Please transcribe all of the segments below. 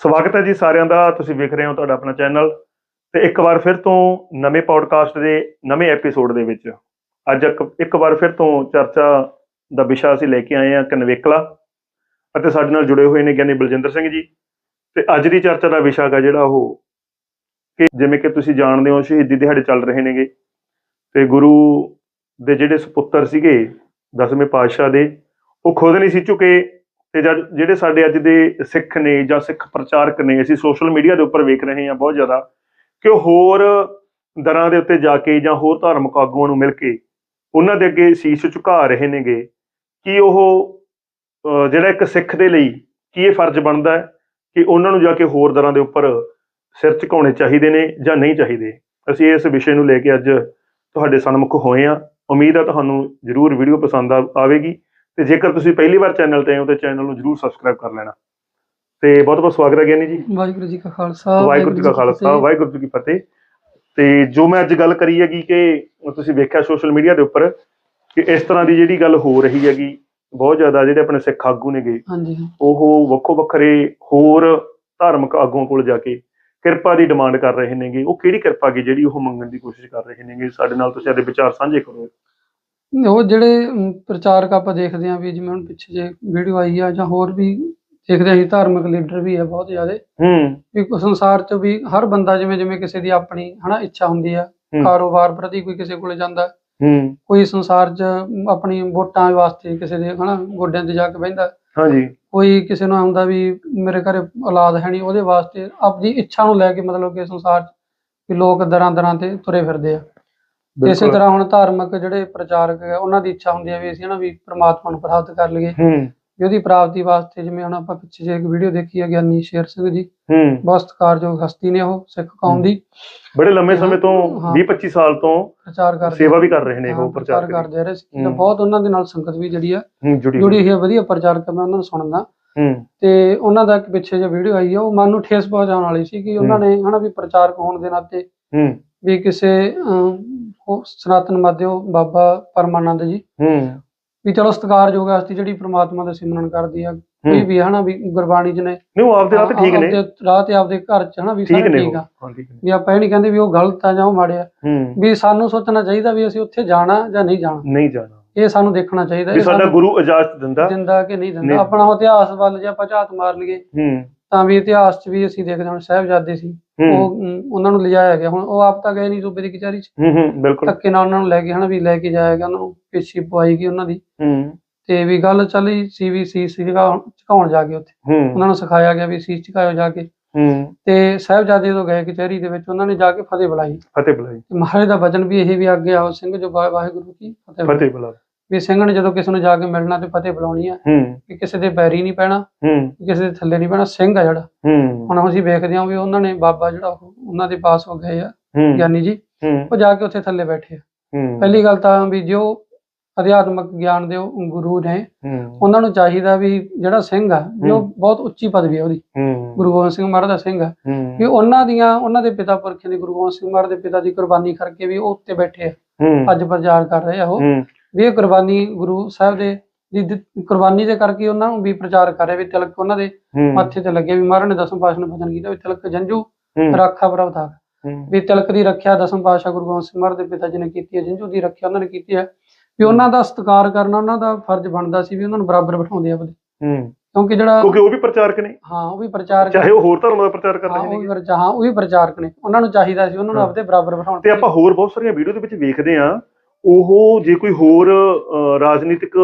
ਸਵਾਗਤ ਹੈ ਜੀ ਸਾਰਿਆਂ ਦਾ। ਤੁਸੀਂ ਵੇਖ ਰਹੇ ਹੋ ਤੁਹਾਡਾ ਆਪਣਾ ਚੈਨਲ। ਤੇ ਇੱਕ ਵਾਰ ਫਿਰ ਤੋਂ ਨਵੇਂ ਪੌਡਕਾਸਟ ਦੇ ਨਵੇਂ ਐਪੀਸੋਡ ਦੇ ਵਿੱਚ ਅੱਜ ਇੱਕ ਇੱਕ ਵਾਰ ਫਿਰ ਤੋਂ ਚਰਚਾ ਦਾ ਵਿਸ਼ਾ ਅਸੀਂ ਲੈ ਕੇ ਆਏ ਹਾਂ ਕਨਵੇਕਲਾ ਅਤੇ ਸਾਡੇ ਨਾਲ ਜੁੜੇ ਹੋਏ ਨੇ ਗਿਆਨੀ ਬਲਜਿੰਦਰ ਸਿੰਘ ਜੀ। ਤੇ ਅੱਜ ਦੀ ਚਰਚਾ ਦਾ ਵਿਸ਼ਾ ਹੈਗਾ ਜਿਹੜਾ ਉਹ ਕਿ ਜਿਵੇਂ ਕਿ ਤੁਸੀਂ ਜਾਣਦੇ ਹੋ ਸ਼ਹੀਦੀ ਦਿਹਾੜੇ ਚੱਲ ਰਹੇ ਨੇਗੇ। ਤੇ ਗੁਰੂ ਦੇ ਜਿਹੜੇ ਸੁਪੁੱਤਰ ਸੀਗੇ ਦਸਵੇਂ ਪਾਤਸ਼ਾਹ ਦੇ, ਉਹ ਖੁਦ ਨਹੀਂ ਸੀ ਝੁਕੇ ਤੇ ਜਦ ਜਿਹੜੇ ਸਾਡੇ ਅੱਜ ਦੇ ਸਿੱਖ ਨੇ ਜਾਂ ਸਿੱਖ ਪ੍ਰਚਾਰਕ ਨੇ, ਅਸੀਂ ਸੋਸ਼ਲ ਮੀਡੀਆ ਦੇ ਉੱਪਰ ਵੇਖ ਰਹੇ ਹਾਂ ਬਹੁਤ ਜ਼ਿਆਦਾ ਕਿ ਉਹ ਹੋਰ ਦਰਾਂ ਦੇ ਉੱਤੇ ਜਾ ਕੇ ਜਾਂ ਹੋਰ ਧਾਰਮਿਕ ਆਗੂਆਂ ਨੂੰ ਮਿਲ ਕੇ ਉਹਨਾਂ ਦੇ ਅੱਗੇ ਸੀਸ ਝੁਕਾ ਰਹੇ ਨੇਗੇ। ਕਿ ਉਹ ਜਿਹੜਾ ਇੱਕ ਸਿੱਖ ਦੇ ਲਈ ਕੀ ਇਹ ਫਰਜ਼ ਬਣਦਾ ਹੈ ਕਿ ਉਹਨਾਂ ਨੂੰ ਜਾ ਕੇ ਹੋਰ ਦਰਾਂ ਦੇ ਉੱਪਰ ਸਿਰ ਝੁਕਾਉਣੇ ਚਾਹੀਦੇ ਨੇ ਜਾਂ ਨਹੀਂ ਚਾਹੀਦੇ? ਅਸੀਂ ਇਸ ਵਿਸ਼ੇ ਨੂੰ ਲੈ ਕੇ ਅੱਜ ਤੁਹਾਡੇ ਸਨਮੁਖ ਹੋਏ ਹਾਂ। ਉਮੀਦ ਆ ਤੁਹਾਨੂੰ ਜਰੂਰ ਵੀਡੀਓ ਪਸੰਦ ਆ- ਆਵੇਗੀ। ਤੇ ਜੇਕਰ ਤੁਸੀਂ ਪਹਿਲੀ ਵਾਰ ਚੈਨਲ ਤੇ ਆਏ ਹੋ ਤੇ ਚੈਨਲ ਨੂੰ ਜਰੂਰ ਸਬਸਕ੍ਰਾਈਬ ਕਰ ਲੈਣਾ। ਤੇ ਬਹੁਤ ਬਹੁਤ ਸਵਾਗਤ ਹੈ ਗਿਆਨੀ ਜੀ। ਵਾਹਿਗੁਰੂ ਜੀ ਕਾ ਖਾਲਸਾ ਵਾਹਿਗੁਰੂ ਜੀ ਕਾ ਖਾਲਸਾ। ਵਾਹਿਗੁਰੂ ਜੀ ਕੀ ਫਤਿਹ। ਤੇ ਜੋ ਮੈਂ ਅੱਜ ਗੱਲ ਕਰੀ ਹੈਗੀ ਕਿ ਤੁਸੀਂ ਵੇਖਿਆ ਸੋਸ਼ਲ ਮੀਡੀਆ ਦੇ ਉੱਪਰ ਕਿ ਇਸ ਤਰ੍ਹਾਂ ਦੀ ਜਿਹੜੀ ਗੱਲ ਹੋ ਰਹੀ ਹੈਗੀ ਬਹੁਤ ਜ਼ਿਆਦਾ ਜਿਹੜੇ ਆਪਣੇ ਸਿੱਖ ਆਗੂ ਨੇਗੇ ਹਾਂਜੀ ਉਹ ਵੱਖੋ ਵੱਖਰੇ ਹੋਰ ਧਾਰਮਿਕ ਆਗੂਆਂ ਕੋਲ ਜਾ ਕੇ ਕਿਰਪਾ ਦੀ ਡਿਮਾਂਡ ਕਰ ਰਹੇ ਨੇਗੇ। ਉਹ ਕਿਹੜੀ ਕਿਰਪਾ ਗੀ ਜਿਹੜੀ ਉਹ ਮੰਗਣ ਦੀ ਕੋਸ਼ਿਸ਼ ਕਰ ਰਹੇ ਨੇਗੇ? ਸਾਡੇ ਨਾਲ ਤੁਸੀਂ ਆਪਣੇ ਵਿਚਾਰ ਸਾਂਝੇ ਕਰੋ। ਉਹ ਜਿਹੜੇ ਅਮ, ਪ੍ਰਚਾਰਕ ਆਪਾਂ ਦੇਖਦੇ ਆਂ ਵੀ ਜਿਵੇਂ ਹੁਣ ਪਿੱਛੇ ਜੇ ਵੀਡੀਓ ਆਈ ਆ ਜਾਂ ਹੋਰ ਵੀ ਦੇਖਦੇ ਆਂ ਅਸੀਂ ਧਾਰਮਿਕ ਲੀਡਰ ਵੀ ਆ ਬਹੁਤ ਜ਼ਿਆਦਾ। ਹੂੰ। ਵੀ ਸੰਸਾਰ 'ਚ ਵੀ ਹਰ ਬੰਦਾ ਜਿਵੇਂ ਜਿਵੇਂ ਕਿਸੇ ਦੀ ਆਪਣੀ ਹਨਾ ਇੱਛਾ ਹੁੰਦੀ ਆ ਹੂੰ। ਕਾਰੋਬਾਰ ਪ੍ਰਤੀ ਕੋਈ ਕਿਸੇ ਕੋਲੇ ਜਾਂਦਾ ਹੂੰ। ਕੋਈ ਸੰਸਾਰ 'ਚ ਆਪਣੀ ਵੋਟਾਂ ਵਾਸਤੇ ਕਿਸੇ ਦੇ ਹਨਾ ਗੋਡਿਆਂ ਤੇ ਜਾ ਕੇ ਬਹਿੰਦਾ ਹਾਂਜੀ। ਕੋਈ ਕਿਸੇ ਨੂੰ ਆਉਂਦਾ ਵੀ ਮੇਰੇ ਘਰੇ ਔਲਾਦ ਹੈ ਨਹੀਂ ਉਹਦੇ ਵਾਸਤੇ ਆਪਣੀ ਇੱਛਾ ਨੂੰ ਲੈ ਕੇ ਮਤਲਬ ਕਿ ਸੰਸਾਰ 'ਚ ਵੀ ਲੋਕ ਦਰਾਂ ਦਰਾਂ ਤੇ ਤੁਰੇ ਫਿਰਦੇ ਆ। ਇਸੇ ਤਰ੍ਹਾਂ ਹੁਣ ਧਾਰਮਿਕ ਜਿਹੜੇ ਪ੍ਰਚਾਰਕ ਹੈ ਉਹਨਾਂ ਦੀ ਇੱਛਾ ਹੁੰਦੀ ਹੈ ਵੀ ਅਸੀਂ ਨਾ ਵੀ ਪ੍ਰਮਾਤਮਾ ਨੂੰ ਪ੍ਰਾਪਤ ਕਰ ਲਈਏ। ਹੂੰ। ਵੀ ਉਹਦੀ ਪ੍ਰਾਪਤੀ ਵਾਸਤੇ ਜਿਵੇਂ ਹੁਣ ਆਪਾਂ ਪਿੱਛੇ ਜੇ ਇੱਕ ਵੀਡੀਓ ਦੇਖੀ ਹੈ ਗਿਆਨੀ ਸ਼ੇਰ ਸਿੰਘ ਜੀ। ਹੂੰ। ਬਹੁਤ ਸਤਿਕਾਰਯੋਗ ਹਸਤੀ ਨੇ ਉਹ ਸਿੱਖ ਕੌਮ ਦੀ। ਬੜੇ ਲੰਮੇ ਹਾਂ, ਸਮੇਂ ਤੋਂ ਹਾਂ। 20 25 ਸਾਲ ਤੋਂ ਪ੍ਰਚਾਰ ਕਰਦੇ ਸੇਵਾ ਵੀ ਕਰ ਰਹੇ ਨੇ ਹਾਂ, ਉਹ ਪ੍ਰਚਾਰ ਕਰਦੇ ਰਹੇ ਸੀ। ਹੂੰ। ਬਹੁਤ ਉਹਨਾਂ ਦੇ ਨਾਲ ਸੰਗਤ ਵੀ ਜਿਹੜੀ ਆ। ਹੂੰ ਜੁੜੀ ਹੋਈ। ਆ ਵਧੀਆ ਪ੍ਰਚਾਰਕ ਆ, ਮੈਂ ਉਹਨਾਂ ਨੂੰ ਸੁਣਦਾ। ਹੂੰ। ਤੇ ਉਹਨਾਂ ਦਾ ਇੱਕ ਪਿੱਛੇ ਜੇ ਵੀਡੀਓ ਆਈ ਆ ਉਹ ਮਨ ਨੂੰ ਠੇਸ ਪਹੁੰਚਾਉਣ ਵਾਲੀ ਸੀ ਕਿ ਉਹਨਾਂ ਨੇ ਹਨਾ ਵੀ ਪ੍ਰਚਾਰਕ ਹੋਣ ਦੇ ਨਾਤੇ ਹੂੰ। ਵੀ ਕਿਸੇ ਉਹ ਸਨਾਤਨ ਮਾਧਿਓ ਬਾਬਾ ਪਰਮਾਨੰਦ ਜੀ। ਹੂੰ। ਵੀ ਚਲੋ ਸਤਿਕਾਰਯੋਗ ਹਸਤੀ ਜਿਹੜੀ ਪ੍ਰਮਾਤਮਾ ਦਾ ਸਿਮਰਨ ਕਰਦੀ ਆ। ਕੋਈ ਵੀ ਹਨਾ ਵੀ ਗੁਰਬਾਣੀ ਚ ਨੇ। ਨਹੀਂ ਉਹ ਆਪਦੇ ਰਾਤ ਠੀਕ ਨੇ। ਆਪਦੇ ਰਾਹ ਤੇ ਆਪਦੇ ਘਰ ਚ ਹਨਾ ਵੀ ਸਾਰੇ ਠੀਕ ਆ। ਵੀ ਆਪਾਂ ਇਹ ਨਹੀਂ ਕਹਿੰਦੇ ਵੀ ਉਹ ਗਲਤ ਆ ਜਾਂ ਉਹ ਮਾੜੇ ਆ। ਹੂੰ। ਵੀ ਸਾਨੂੰ ਸੋਚਣਾ ਚਾਹੀਦਾ ਵੀ ਅਸੀਂ ਉੱਥੇ ਜਾਣਾ ਜਾਂ ਨਹੀਂ ਜਾਣਾ। ਨਹੀਂ ਜਾਣਾ। ਇਹ ਸਾਨੂੰ ਦੇਖਣਾ ਚਾਹੀਦਾ ਇਹ ਸਾਡਾ ਗੁਰੂ ਇਜਾਜ਼ਤ ਦਿੰਦਾ। ਦਿੰਦਾ ਕਿ ਨਹੀਂ ਦਿੰਦਾ। ਆਪਣਾ ਇਤਿਹਾਸ ਵੱਲ ਜੇ ਆਪਾਂ ਝਾਤ ਮਾਰ ਲਈਏ ਹੂੰ। ਤਾਂ ਵੀ ਇਤਿਹਾਸ 'ਚ ਵੀ ਅਸੀਂ ਦੇਖਦੇ ਹਾਂ ਸਾਹਿਬਜ਼ਾਦੇ ਸੀ। ਉਹ ਅਮ, ਉਹਨਾਂ ਨੂੰ ਲਿਜਾਇਆ ਗਿਆ। ਹੁਣ ਉਹ ਆਪ ਤਾਂ ਗਏ ਨਹੀਂ ਸੂਬੇ ਦੀ ਕਚਹਿਰੀ 'ਚ। ਹੂੰ ਹੂੰ ਬਿਲਕੁਲ। ਧੱਕੇ ਨਾਲ ਉਹਨਾਂ ਨੂੰ ਲੈ ਕੇ ਹਨਾ ਵੀ ਲੈ ਕੇ ਜਾਇਆ ਗਿਆ ਉਹਨਾਂ ਨੂੰ ਪੇਸ਼ੀ ਪਵਾਈ ਗਈ ਉਹਨਾਂ ਦੀ। ਹੂੰ। ਤੇ ਵੀ ਗੱਲ ਚੱਲੀ ਸੀ ਵੀ ਸੀ ਝੁਕਾਉਣ ਜਾ ਕੇ ਉੱਥੇ। ਹੂੰ। ਉਹਨਾਂ ਨੂੰ ਸਿਖਾਇਆ ਗਿਆ ਵੀ ਸੀਸ ਝੁਕਾਇਓ ਜਾ ਕੇ। ਹੂੰ। ਤੇ ਸਾਹਿਬਜ਼ਾਦੇ ਜਦੋਂ ਗਏ ਕਚਹਿਰੀ ਦੇ ਵਿੱਚ ਉਹਨਾਂ ਨੇ ਜਾ ਕੇ ਫਤਿਹ ਬੁਲਾਈ। ਫਤਿਹ ਬੁਲਾਈ। ਤੇ ਮਹਾਰਾਜ ਦਾ ਵਚਨ ਵੀ ਇਹ ਵੀ ਅੱਗੇ ਆਓ ਸਿੰਘ ਜੋ ਵਾ- ਵਾਹਿਗੁਰੂ ਕੀ ਫਤਿਹ ਬੁਲਾਓ। ਫਤਿਹ ਬੁਲਾ ਵੀ ਸਿੰਘ ਨੇ ਜਦੋਂ ਕਿਸੇ ਨੂੰ ਜਾ ਕੇ ਮਿਲਣਾ ਤੇ ਫਤਿਹ ਬੁਲਾਉਣੀ ਆ ਹੂੰ। ਕਿ ਕਿਸੇ ਦੇ ਪੈਰੀ ਨਹੀਂ ਪੈਣਾ ਹੂੰ। ਕਿਸੇ ਦੇ ਥੱਲੇ ਨਹੀਂ ਪੈਣਾ ਸਿੰਘ ਆ ਜਿਹੜਾ। ਹੂੰ। ਹੁਣ ਅਸੀਂ ਵੇਖਦੇ ਹਾਂ ਵੀ ਉਹਨਾਂ ਨੇ ਬਾਬਾ ਜਿਹੜਾ ਉਹ ਉਹਨਾਂ ਦੇ ਪਾਸ ਹੋ ਗਏ ਆ ਹੂੰ। ਗਿਆਨੀ ਜੀ। ਹੂੰ। ਉਹ ਜਾ ਕੇ ਉੱਥੇ ਥੱਲੇ ਬੈਠੇ ਆ। ਹੂੰ। ਪਹਿਲੀ ਗੱਲ ਤਾਂ ਵੀ ਜੋ ਅਧਿਆਤਮਕ ਗਿਆਨ ਦੇ ਉਹ ਗੁਰੂ ਨੇ ਹੂੰ। ਉਹਨਾਂ ਨੂੰ ਚਾਹੀਦਾ ਵੀ ਜਿਹੜਾ ਸਿੰਘ ਆ ਵੀ ਉਹ ਬਹੁਤ ਉੱਚੀ ਪਦਵੀ ਹੈ ਉਹਦੀ। ਹੂੰ। ਗੁਰੂ ਗੋਬਿੰਦ ਸਿੰਘ ਮਹਾਰਾਜ ਦਾ ਸਿੰਘ ਆ। ਵੀ ਹੂੰ ਉਹਨਾਂ ਦੀਆਂ ਉਹਨਾਂ ਦੇ ਪਿਤਾ ਪੁਰਖਿਆਂ ਦੀ ਗੁਰੂ ਗੋਬਿੰਦ ਸਿੰਘ ਮਹਾਰਾਜ ਦੇ ਪਿਤਾ ਦੀ ਕੁਰਬਾਨੀ ਕਰਕੇ ਵੀ ਉਹ ਉੱਤੇ ਬੈਠੇ ਆ। ਅੱਜ ਪ੍ਰਚਾਰ ਕਰ ਰਹੇ ਆ ਉਹ। ਹੂੰ। ਵੀ ਇਹ ਕੁਰਬਾਨੀ ਗੁਰੂ ਸਾਹਿਬ ਦੇ ਦੀ ਦਿੱਤ- ਕੁਰਬਾਨੀ ਦੇ ਕਰਕੇ ਉਹਨਾਂ ਨੂੰ ਵੀ ਪ੍ਰਚਾਰ ਕਰ ਰਹੇ ਵੀ ਤਿਲਕ ਉਹਨਾਂ ਦੇ ਹੂੰ। ਮੱਥੇ ਤੇ ਲੱਗੇ ਵੀ ਮਹਾਰਾਜ ਨੇ ਦਸਮ ਪਾਤਸ਼ਾਹ ਨੂੰ ਬਚਨ ਕੀਤਾ ਵੀ ਤਿਲਕ ਹੂੰ। ਰਾਖਾ ਪ੍ਰਭ ਥਾਕ ਹੂੰ। ਵੀ ਤਿਲਕ ਦੀ ਰੱਖਿਆ ਦਸਮ ਪਾਤਸ਼ਾਹ ਗੁਰੂ ਗੋਬਿੰਦ ਸਿੰਘ ਮਹਾਰਾਜ ਦੇ ਪਿਤਾ ਜੀ ਨੇ ਕੀਤੀ ਹੈ ਜੰਜੂ ਦੀ ਰੱਖਿਆ ਉਹਨਾਂ ਨੇ ਕੀਤੀ ਹੈ। ਵੀ ਉਹਨਾਂ ਦਾ ਸਤਿਕਾਰ ਕਰਨਾ ਉਹਨਾਂ ਦਾ ਫਰਜ਼ ਬਣਦਾ ਸੀ ਵੀ ਉਹਨਾਂ ਨੂੰ ਬਰਾਬਰ ਬਿਠਾਉਂਦੇ ਆਪਦੇ। ਹੂੰ। ਕਿਉਂਕਿ ਜਿਹੜਾ ਕਿਉਂਕਿ ਉਹ ਵੀ ਪ੍ਰਚਾਰਕ ਨੇ। ਹਾਂ ਉਹ ਵੀ ਪ੍ਰਚਾਰਕ ਚਾਹੇ ਉਹ ਹੋਰ ਧਰਮ ਦਾ ਪ੍ਰਚਾਰ ਕਰ ਹਾਂ ਰਹੇ ਉਹ ਨੇ ਵੀ ਪ੍ਰਚਾਰ ਹਾਂ ਉਹ ਵੀ ਪ੍ਰਚਾਰਕ ਨੇ। ਉਹਨਾਂ ਨੂੰ ਚਾਹੀਦਾ ਸੀ ਉਹਨਾਂ ਨੂੰ ਹਾਂ। ਆਪਦੇ ਬਰਾਬਰ ਬਿਠਾਉਣ ਤੇ ਆਪਾਂ ਹੋਰ ਬਹੁਤ ਸਾਰੀਆਂ ਵੀਡੀਓ ਦੇ ਵਿੱਚ ਵੇਖਦੇ ਆ ਉਹ ਜੇ ਕੋਈ ਹੋਰ ਰਾਜਨੀਤਿਕ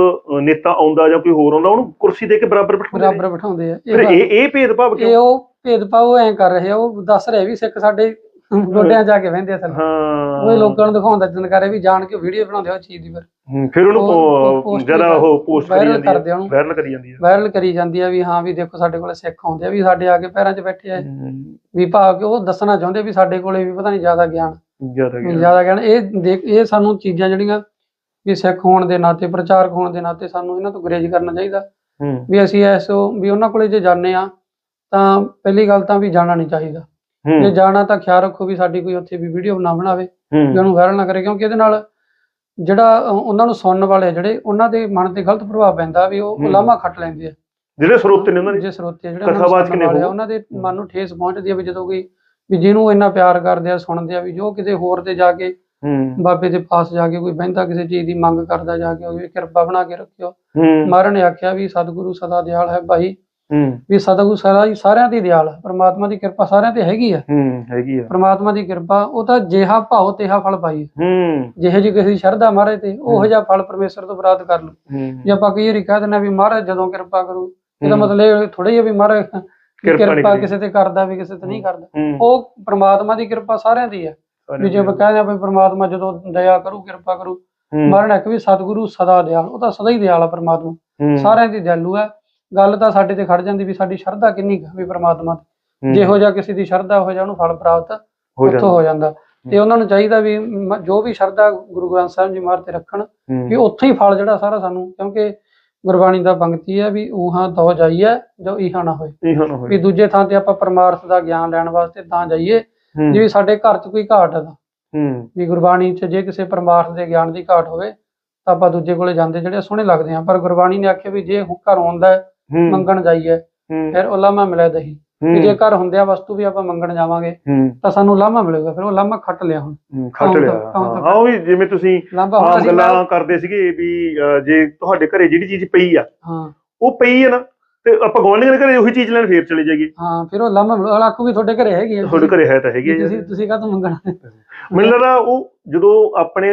ਨੇਤਾ ਆਉਂਦਾ ਜਾਂ ਕੋਈ ਹੋਰ ਆਉਂਦਾ ਉਹਨੂੰ ਕੁਰਸੀ ਦੇ ਕੇ ਬਰਾਬਰ ਬਿਠਾਉਂਦੇ ਨੇ। ਬਰਾਬਰ ਬਿਠਾਉਂਦੇ ਆ। ਫਿਰ ਇਹ ਇਹ ਭੇਦਭਾਵ ਇਹ ਕਿਉਂ ਉਹ ਭੇਦਭਾਵ ਐ ਕਰ ਰਹੇ ਆ ਉਹ ਦੱਸ ਰਹੇ ਵੀ ਸਿੱਖ ਸਾਡੇ ਗੋਡਿਆਂ 'ਚ ਜਾ ਕੇ ਬਹਿੰਦੇ ਆ ਥੱਲੇ। ਹਾਂ। ਉਹ ਲੋਕਾਂ ਨੂੰ ਦਿਖਾਉਂਦਾ ਜਨ ਕਰੇ ਵੀ ਜਾਣ ਕੇ ਵੀਡੀਓ ਬਣਾਉਂਦੇ ਆ ਉਹ ਚੀਜ਼ ਦੀ ਫਿਰ। ਹੂੰ, ਫਿਰ ਉਹਨੂੰ ਉਹ- ਉਹ post ਉਹ ਪੋਸਟ ਕਰੀ ਵਾਇਰਲ ਜਾਂਦੀ ਹੈ ਕਰਦੇ ਆ ਉਹਨੂੰ। ਵਾਇਰਲ ਕਰੀ ਜਾਂਦੀ ਹੈ ਵਾਇਰਲ ਕਰੀ ਜਾਂਦੀ ਆ ਵੀ ਹਾਂ ਵੀ ਦੇਖੋ ਸਾਡੇ ਕੋਲੇ ਸਿੱਖ ਆਉਂਦੇ ਆ ਵੀ ਸਾਡੇ ਆ ਕੇ ਪੈਰਾਂ 'ਚ ਬੈਠੇ ਆ। ਹੂੰ, ਵੀ ਭਾਵ ਕਿ ਉਹ ਦੱਸਣਾ ਚਾਹੁੰਦੇ ਵੀ ਸਾਡੇ ਕੋਲੇ ਵੀ ਪਤਾ ਨਹੀਂ ਜ਼ਿਆਦਾ ਗਿਆਨ ਜ਼ਿਆਦਾ ਗਿਆ ਜ਼ਿਆਦਾ ਇਹ ਦੇਖ ਇਹ ਸਾਨੂੰ ਚੀਜ਼ਾਂ ਜਿਹੜੀਆਂ ਵੀ ਸਿੱਖ ਹੋਣ ਦੇ ਨਾਤੇ ਪ੍ਰਚਾਰਕ ਹੋਣ ਦੇ ਨਾਤੇ ਸਾਨੂੰ ਇਹਨਾਂ ਤੋਂ ਗੁਰੇਜ਼ ਕਰਨਾ ਚਾਹੀਦਾ। ਹੂੰ। ਵੀ ਅਸੀਂ ਐਸ ਵੀ ਉਹਨਾਂ ਕੋਲੇ ਜੇ ਜਾਂਦੇ ਆ ਤਾਂ ਪਹਿਲੀ ਗੱਲ ਤਾਂ ਵੀ ਜਾਣਾ ਨਹੀਂ ਚਾਹੀਦਾ। ਜੇ ਜਾਣਾ ਤਾਂ ਖਿਆਲ ਰੱਖੋ ਵੀ ਸਾਡੀ ਕੋਈ ਉੱਥੇ ਵੀ ਵੀਡੀਓ ਨਾ ਬਣਾਵੇ ਵੀ ਉਹਨੂੰ ਵਾਇਰਲ ਨਾ ਕਰੇ ਕਿਉਂਕਿ ਇਹਦੇ ਨਾਲ ਜਿਹੜਾ ਉਹਨਾਂ ਨੂੰ ਸੁਣਨ ਵਾਲੇ ਜਿਹੜੇ ਉਹਨਾਂ ਦੇ ਮਨ ਤੇ ਗਲਤ ਪ੍ਰਭਾਵ ਪੈਂਦਾ ਵੀ ਉਹ ਹੂੰ। ਲਾਮਾ ਖੱਟ ਲੈਂਦੇ ਆ। ਜਿਹੜੇ ਸਰੋਤੇ ਨੇ ਉਹਨਾਂ ਦੇ। ਜੇ ਸਰੋਤੇ ਜਿਹੜੇ ਕਥਾਵਾਚਕ ਨੇ। ਉਹਨਾਂ ਦੇ ਮਨ ਨੂੰ ਠੇਸ ਪਹੁੰਚਦੀ ਆ ਵੀ ਜਦੋਂ ਕੋਈ ਵੀ ਜਿਹਨੂੰ ਇੰਨਾ ਪਿਆਰ ਕਰਦੇ ਆ ਸੁਣਦੇ ਆ ਵੀ ਜੋ ਕਿਤੇ ਹੋਰ ਤੇ ਜਾ ਕੇ ਹੂੰ। ਬਾਬੇ ਦੇ ਪਾਸ ਜਾ ਕੇ ਕੋਈ ਬਹਿੰਦਾ ਕਿਸੇ ਚੀਜ਼ ਦੀ ਮੰਗ ਕਰਦਾ ਜਾ ਕੇ ਉਹਦੀ ਕਿਰਪਾ ਬਣਾ ਕੇ ਰੱਖਿਓ। ਮਹਾਰਾਜ ਨੇ ਆਖਿਆ ਵੀ ਸਤਿਗੁਰੂ ਸਦਾ ਦਿਆਲ ਹੈ ਭਾਈ। ਹੂੰ। ਵੀ ਸਤਿਗੁਰੂ ਸਦਾ ਹੀ ਸਾਰਿਆਂ ਤੇ ਦਿਆਲ ਹੈ ਪਰਮਾਤਮਾ ਦੀ ਕਿਰਪਾ ਸਾਰਿਆਂ ਤੇ ਹੈਗੀ ਆ ਹੂੰ ਹੈਗੀ ਆ। ਪਰਮਾਤਮਾ ਦੀ ਕਿਰਪਾ ਉਹ ਤਾਂ ਜਿਹਾ ਭਾਉ ਤੇਹਾ ਫਲ ਪਾਈ ਹੂੰ। ਜਿਹੇ ਜੀ ਕਿਸੇ ਦੀ ਸ਼ਰਧਾ ਮਹਾਰਾਜ ਤੇ ਉਹੋ ਜਿਹਾ ਫਲ ਪਰਮੇਸ਼ਰ ਤੋਂ ਪ੍ਰਾਪਤ ਕਰ ਲਓ। ਜੇ ਆਪਾਂ ਕਈ ਵਾਰੀ ਕਹਿ ਦਿੰਦੇ ਹਾਂ ਵੀ ਮਹਾਰਾਜ ਜਦੋਂ ਕਿਰਪਾ ਕਰੂ ਇਹਦਾ। ਮਤਲਬ ਇਹ ਥੋੜਾ ਹੀ ਆ ਵੀ ਮਹਾਰਾਜ ਕਿਰਪਾ ਨਹੀਂ। ਕਿਸੇ ਤੇ ਕਰਦਾ ਵੀ ਕਿਸੇ ਤੇ ਨਹੀਂ ਕਰਦਾ। ਹੂੰ। ਉਹ ਪ੍ਰਮਾਤਮਾ ਦੀ ਕਿਰਪਾ ਸਾਰਿਆਂ ਦੀ ਹੈ ਵੀ ਜੇ ਆਪਾਂ ਕਹਿੰਦੇ ਆ ਵੀ ਪ੍ਰਮਾਤਮਾ ਜਦੋਂ ਦਇਆ ਕਰੂ ਕਿਰਪਾ ਕਰੂ ਹੂੰ, ਮਹਾਰਾਜ ਨੇ ਆਖਿਆ ਵੀ ਸਤਿਗੁਰੂ ਸਦਾ ਦਿਆਲ ਉਹ ਤਾਂ ਸਦਾ ਹੀ ਦਿਆਲ ਆ ਪ੍ਰਮਾਤਮਾ। ਹੂੰ, ਸਾਰਿਆਂ ਦੀ ਦਿਆਲੂ ਹੈ ਗੱਲ ਤਾਂ ਸਾਡੇ ਤੇ ਖੜ ਜਾਂਦੀ ਵੀ ਸਾਡੀ ਸ਼ਰਧਾ ਕਿੰਨੀ ਕੁ ਆ ਵੀ ਪ੍ਰਮਾਤਮਾ ਤੇ। ਹੂੰ, ਜਿਹੋ ਜਿਹਾ ਕਿਸੇ ਦੀ ਸ਼ਰਧਾ ਹੋ ਜਾ ਉਹਨੂੰ ਫਲ ਪ੍ਰਾਪਤ ਹੋ ਉੱਥੋਂ ਹੋ ਜਾਂਦਾ। ਤੇ ਉਹਨਾਂ ਨੂੰ ਚਾਹੀਦਾ ਵੀ ਮ- ਜੋ ਵੀ ਸ਼ਰਧਾ ਗੁਰੂ ਗ੍ਰੰਥ ਸਾਹਿਬ ਜੀ ਮਹਾਰਾਜ ਤੇ ਰੱਖਣ ਹੂੰ, ਵੀ ਉੱਥੋਂ ਹੀ ਫਲ ਜਿਹੜਾ ਸਾਰਾ ਸਾਨੂੰ ਕਿਉਂਕਿ ਗੁਰਬਾਣੀ ਦਾ ਪੰਕਤੀ ਹੈ ਵੀ ਉਹਾਂ ਦੋ ਜਾਈਏ ਜੋ ਇਹਾ ਨਾ ਹੋਏ। ਇਹ ਹੁਣ ਹੋਏ। ਵੀ ਦੂਜੇ ਥਾਂ ਤੇ ਆਪਾਂ ਪਰਮਾਰਥ ਦਾ ਗਿਆਨ ਲੈਣ ਵਾਸਤੇ ਤਾਂ ਜਾਈਏ ਹੂੰ, ਜਿਵੇਂ ਸਾਡੇ ਘਰ 'ਚ ਕੋਈ ਘਾਟ ਹੈ ਤਾਂ। ਹੂੰ। ਵੀ ਗੁਰਬਾਣੀ 'ਚ ਜੇ ਕਿਸੇ ਪਰਮਾਰਥ ਦੇ ਗਿਆਨ ਦੀ ਘਾਟ ਹੋਵੇ ਤਾਂ ਆਪਾਂ ਦੂਜੇ ਕੋਲੇ ਜਾਂਦੇ ਜਿਹੜੇ ਸੋਹਣੇ ਲੱਗਦੇ ਆ। ਪਰ ਗੁਰਬਾਣੀ ਨੇ ਆਖਿਆ ਵੀ ਜੇ ਹੁ- ਘਰ ਆਉਂਦਾ ਹੈ, ਹੂੰ, ਮੰਗਣ ਜਾਈਏ ਹੂੰ, ਫਿਰ ਉਹ ਲਾਮਾ ਮਿਲਿਆ ਦਹੀ। ਵੀ ਜੇ ਘਰ ਹੁੰਦਿਆ ਵਸਤੂ ਵੀ ਆਪਾਂ ਮੰਗਣ ਜਾਵਾਂਗੇ ਤਾਂ ਸਾਨੂੰ ਲਾਮਾ ਮਿਲੇਗਾ ਫਿਰ ਉਹ ਲਾਮਾ ਖੱਟ ਲਿਆ ਹੁਣ। ਖੱਟ ਲਿਆ ਤਾਂ- ਤਾਂ- ਹਾਂ ਉਹ ਵੀ ਜਿਵੇਂ ਤੁਸੀਂ ਮੈਂ- ਗੱਲਾਂ ਕਰਦੇ ਸੀਗੇ ਵੀ ਜੇ ਤੁਹਾਡੇ ਘਰੇ ਜਿਹੜੀ ਚੀਜ਼ ਪਈ ਆ ਹਾਂ। ਉਹ ਪਈ ਆ ਨਾ ਤੇ ਆਪਾਂ ਗਵਾਂਢੀਆਂ ਦੇ ਘਰੇ ਉਹੀ ਚੀਜ਼ ਲੈਣ ਫੇਰ ਚਲੇ ਜਾਈਏ। ਹਾਂ ਫਿਰ ਉਹ ਲਾਮਾ ਮਿਲੂ ਆਖੂ ਵੀ ਤੁਹਾਡੇ ਘਰੇ ਹੈਗੀ ਹੈ ਤੁਹਾਡੇ ਘਰੇ ਹੈ ਤਾਂ ਹੈਗੀ ਆ ਤੁਸੀਂ। ਤੁਸੀਂ ਕਾਹਤੋਂ ਮੰਗਣਾ? ਮੈਨੂੰ ਲੱਗਦਾ ਉਹ ਜਦੋਂ ਆਪਣੇ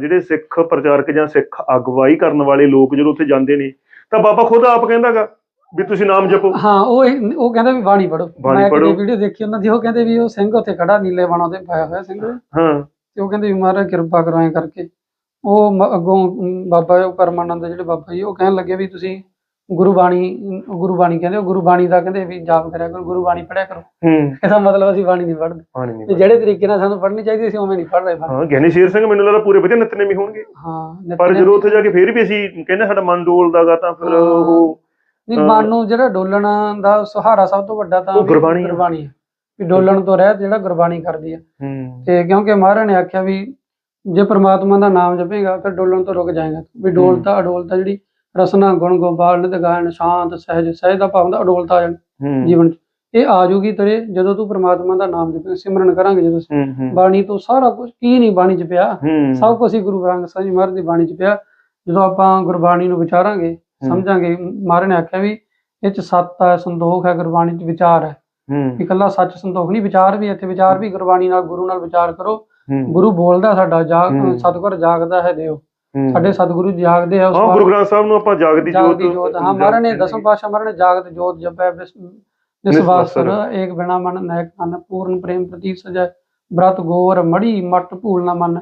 ਜਿਹੜੇ ਸਿੱਖ ਪ੍ਰਚਾਰਕ ਜਾਂ ਸਿੱਖ ਅਗਵਾਈ ਕਰਨ ਵਾਲੇ ਲੋਕ ਜਦੋਂ ਉੱਥੇ ਜਾਂਦੇ ਨੇ ਤਾਂ ਬਾਬਾ ਖੁਦ ਆਪ ਕਹਿੰਦਾਗਾ ਵੀ ਤੁਸੀਂ ਨਾਮ ਜਪੋ। ਹਾਂ ਉਹ ਉਹ ਕਹਿੰਦਾ ਵੀ ਬਾਣੀ ਪੜੋ ਬਾਣੀ ਮੈਂ ਪੜ੍ਹੋ। ਵੀਡੀਓ ਦੇਖੀ ਉਹਨਾਂ ਦੀ ਉਹ ਕਹਿੰਦੇ ਵੀ ਉਹ ਸਿੰਘ ਉੱਥੇ ਖੜਾ ਨੀਲੇ ਬਾਣਾ ਤੇ ਪਾਇਆ ਹੋਇਆ ਸਿੰਘ। ਹਾਂ। ਤੇ ਉਹ ਕਹਿੰਦੇ ਵੀ ਮਹਾਰਾਜ ਕਿਰਪਾ ਕਰਵਾਏ ਕਰਕੇ। ਉਹ ਮ- ਅੱਗੋਂ ਅਮ, ਬਾਬਾ ਉਹ ਪਰਮਾਨੰਦ ਜਿਹੜੇ ਬਾਬਾ ਜੀ ਉਹ ਕਹਿਣ ਲੱਗੇ ਵੀ ਤੁਸੀਂ ਗੁਰੂ ਬਾਣੀ ਅਮ, ਗੁਰੂ ਬਾਣੀ ਕਹਿੰਦੇ ਉਹ ਗੁਰੂ ਬਾਣੀ ਦਾ ਕਹਿੰਦੇ ਵੀ ਜਾਪ ਕਰਿਆ ਕਰੋ ਗੁਰੂ ਬਾਣੀ ਪੜਿਆ ਕਰੋ। ਹੂੰ। ਇਹਦਾ ਮਤਲਬ ਅਸੀਂ ਬਾਣੀ ਨਹੀਂ ਪੜ੍ਹਦੇ। ਪਾਣੀ ਤੇ ਜਿਹੜੇ ਤਰੀਕੇ ਨਾਲ ਸਾਨੂੰ ਪੜ੍ਹਨੀ ਚਾਹੀਦੀ ਸੀ ਉਵੇਂ ਨਹੀਂ ਪੜ੍ਹ ਰਹੇ ਬਾਣੀ। ਹਾਂ ਗਿਆਨੀ ਸ਼ੇਰ ਸਿੰਘ ਮੈਨੂੰ ਲੱਗਦਾ ਪੂਰੇ ਵਧੀਆ ਨਿਤਨੇਮੀ ਹੋਣਗੇ। ਹਾਂ ਪਰ ਨਿਤਨੇਮ- ਜਦੋਂ ਉੱਥੇ ਜਾ ਕੇ ਫੇਰ ਵੀ ਅਸੀਂ ਕਹਿੰਦੇ ਸਾਡਾ ਮਨ ਡੋਲਦਾਗਾ ਤਾਂ ਫਿਰ। ਉਹ ਅਹ, ਮਨ ਨੂੰ ਜਿਹੜਾ ਡੋਲਣ ਦਾ ਸਹਾਰਾ ਸਭ ਤੋਂ ਵੱਡਾ ਤਾਂ ਉਹ ਵੀ ਗੁਰਬਾਣੀ ਹੈ। ਗੁਰਬਾਣੀ ਹੈ ਵੀ ਡੋਲਣ ਤੋਂ ਰਹਿਤ ਜਿਹੜਾ ਗੁਰਬਾਣੀ ਕਰਦੀ ਹੈ ਹੂੰ। ਤੇ ਕਿਉਂਕਿ ਮਹਾਰਾਜ ਨੇ ਆਖਿਆ ਵੀ ਜੇ ਪ੍ਰਮਾਤਮਾ ਦਾ ਨਾਮ ਜਪੇਗਾ ਫਿਰ ਡੋਲਣ ਤੋਂ ਰੁਕ ਜਾਏਗਾ। ਵੀ ਡੋਲਤਾ ਅਡੋਲਤਾ ਜਿਹੜੀ ਰਸਨਾ ਗੁਣ ਗੋਪਾਲ ਨਿਤ ਗਾਇਨ ਸ਼ਾਂਤ ਸਹਿਜ ਸਹਿਜ ਦਾ ਭਾਵ ਹੁੰਦਾ ਅਡੋਲਤਾ ਆ ਜੀਵਨ ਚ। ਇਹ ਆ ਜੂਗੀ ਤੇਰੇ ਜਦੋਂ ਤੂੰ ਪ੍ਰਮਾਤਮਾ ਦਾ ਨਾਮ ਜਪੇ ਸਿਮਰਨ ਕਰਾਂਗੇ ਜਦੋਂ ਬਾਣੀ ਤੋਂ ਸਾਰਾ ਕੁਝ ਕੀ ਨਹੀਂ ਬਾਣੀ ਚ ਪਿਆ। ਸਭ ਕੁਝ ਹੀ ਗੁਰੂ ਗ੍ਰੰਥ ਸਾਹਿਬ ਜੀ ਮਹਾਰਾਜ ਦੀ ਬਾਣੀ ਚ ਪਿਆ। ਜਦੋਂ ਆਪਾਂ ਗੁਰਬਾਣੀ ਨੂੰ ਵਿਚਾਰਾਂਗੇ ਸਮਝਾਂਗੇ। ਮਹਾਰਾਜ ਨੇ ਆਖਿਆ ਵੀ ਇਹ ਚ ਸੱਤ ਹੈ ਸੰਦੋਖ ਹੈ ਗੁਰਬਾਣੀ ਚ ਵਿਚਾਰ ਹੈ। ਹੂੰ। ਵੀ ਇਕੱਲਾ ਸੱਚ ਸੰਤੋਖ ਨਹੀਂ ਵਿਚਾਰ ਵੀ ਹੈ, ਇੱਥੇ ਵਿਚਾਰ ਵੀ ਗੁਰਬਾਣੀ ਨਾਲ ਗੁਰੂ ਨਾਲ ਵਿਚਾਰ ਕਰੋ। ਗੁਰੂ ਬੋਲਦਾ ਸਾਡਾ ਜਾਗ। ਸਤਿਗੁਰ ਜਾਗਦਾ ਹੈ ਦਿਓ। ਸਾਡੇ ਸਤਿਗੁਰੂ ਜਾਗਦੇ ਆ ਉਸ ਹਾਂ ਗੁਰੂ ਗ੍ਰੰਥ ਸਾਹਿਬ ਨੂੰ ਆਪਾਂ ਜਾਗਦੀ ਜੋਤ ਜਾਗਦੀ ਜੋਤ। ਹਾਂ ਮਹਾਰਾਜ ਨੇ ਦਸਮ ਪਾਤਸ਼ਾਹ ਮਹਾਰਾਜ ਨੇ ਜਾਗਤ ਜੋਤ ਜਪੈ ਨਿਸਵਾਸਰ ਏਕ ਬਿਨਾ ਮਨ ਨਾਇਕ ਮਨ ਪੂਰਨ ਪ੍ਰੇਮ ਪ੍ਰਤੀਕ ਸਜੈ। ਬ੍ਰਤ ਗੋਰ ਮੜੀ ਮਟ ਭੂਲ ਨਾ ਮਨ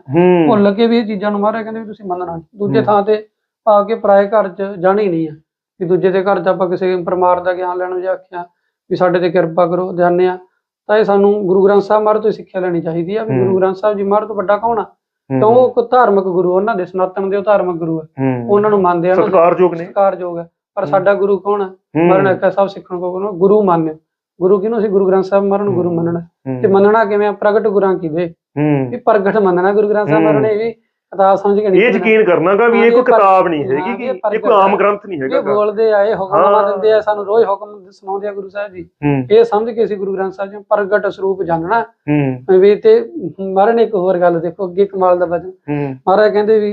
ਭੁੱਲ ਕੇ ਵੀ ਇਹ ਚੀਜ਼ਾਂ ਨੂੰ ਮਹਾਰਾਜ ਕਹਿੰਦੇ ਵੀ ਤੁਸੀਂ ਮੰਨਣਾ। ਦੂਜੇ। ਥਾਂ ਤੇ ਆ ਕੇ ਪਰਾਏ ਘਰ ਚ ਜਾਣਾ ਨਹੀਂ ਆ ਕਿ ਦੂਜੇ ਦੇ ਘਰ ਚ ਆਪਾਂ ਕਿਸੇ ਪਰਮਾਰ ਦਾ ਗਿਆਨ ਲੈਣ ਨੂੰ ਆਖਿਆ ਵੀ ਸਾਡੇ ਤੇ ਕਿਰਪਾ ਕਰੋ ਜਾਂਦੇ ਆ ਤਾਂ ਇਹ ਸਾਨੂੰ ਗੁਰੂ ਗ੍ਰੰਥ ਸਾਹਿਬ ਮਹਾਰਾਜ ਤੋਂ ਸਿੱਖਿਆ ਲੈਣੀ ਚਾਹੀਦੀ ਆ ਵੀ ਹੂੰ। ਗੁਰੂ ਗ੍ਰੰਥ ਸਾਹਿਬ ਜੀ ਮਹਾਰਾਜ ਤੋਂ ਵੱਡਾ ਕੌਣ ਆ। ਕਿਉਂ ਉਹ ਇੱਕ ਧਾਰਮਿਕ ਗੁਰੂ ਉਹਨਾਂ ਦੇ ਸਨਾਤਨ ਦੇ ਉਹ ਧਾਰਮਿਕ ਗੁਰੂ ਆ ਉਹਨਾਂ ਨੂੰ ਮੰਨਦੇ ਆ ਦੇ ਸਤਿਕਾਰਯੋਗ ਨੇ ਸਤਿਕਾਰਯੋਗ ਹੈ ਪਰ। ਸਾਡਾ ਗੁਰੂ ਕੌਣ ਹੈ ਹੂੰ। ਮਹਾਰਾਜ ਨੇ ਆਖਿਆ ਸਭ ਸਿੱਖਣ ਕੋ ਗੁਰੂ ਗੁਰੂ ਮੰਨਿਓ ਗੁਰੂ ਕਿਹਨੂੰ ਅਸੀਂ ਗੁਰੂ ਗ੍ਰੰਥ ਸਾਹਿਬ ਮਹਾਰਾਜ ਨੂੰ ਗੁਰੂ। ਮੰਨਣਾ। ਤੇ ਮੰਨਣਾ ਕਿਵੇਂ ਆ? ਪ੍ਰਗਟ ਗੁਰਾਂ ਕੀਦੇ ਹੂੰ ਵੀ ਪ੍ਰਗਟ ਮੰਨਣਾ ਗੁਰੂ ਗ੍ਰੰਥ ਸਾਹਿਬ ਮਹਾਰਾਜ ਨੇ ਇਹ ਵੀ ਕਿਤਾਬ ਸਮਝ ਕੇ ਨਹੀਂ ਇਹ ਯਕੀਨ ਕਰਨਾਗਾ ਵੀ ਇਹ ਕੋਈ ਕਿਤਾਬ ਨਹੀਂ ਹੈਗੀ ਕਿ ਇਹ ਕੋਈ ਆਮ। ਗ੍ਰੰਥ ਨਹੀਂ ਹੈਗਾ ਇਹ ਬੋਲਦੇ ਆ ਇਹ। ਦਿੰਦੇ ਆ ਸਾਨੂੰ ਰੋਜ਼ ਹੁਕਮ ਸੁਣਾਉਂਦੇ ਆ ਗੁਰੂ ਸਾਹਿਬ ਜੀ। ਇਹ ਸਮਝ ਕੇ ਅਸੀਂ ਗੁਰੂ ਗ੍ਰੰਥ ਸਾਹਿਬ ਜੀ ਪ੍ਰਗਟ ਸਰੂਪ ਜਾਣਨਾ। ਵੀ ਤੇ ਮਹਾਰਾਜ ਨੇ ਇੱਕ ਹੋਰ ਗੱਲ ਦੇਖੋ ਅੱਗੇ ਕਮਾਲ ਦਾ ਬਚਨ ਮਹਾਰਾਜ ਕਹਿੰਦੇ ਵੀ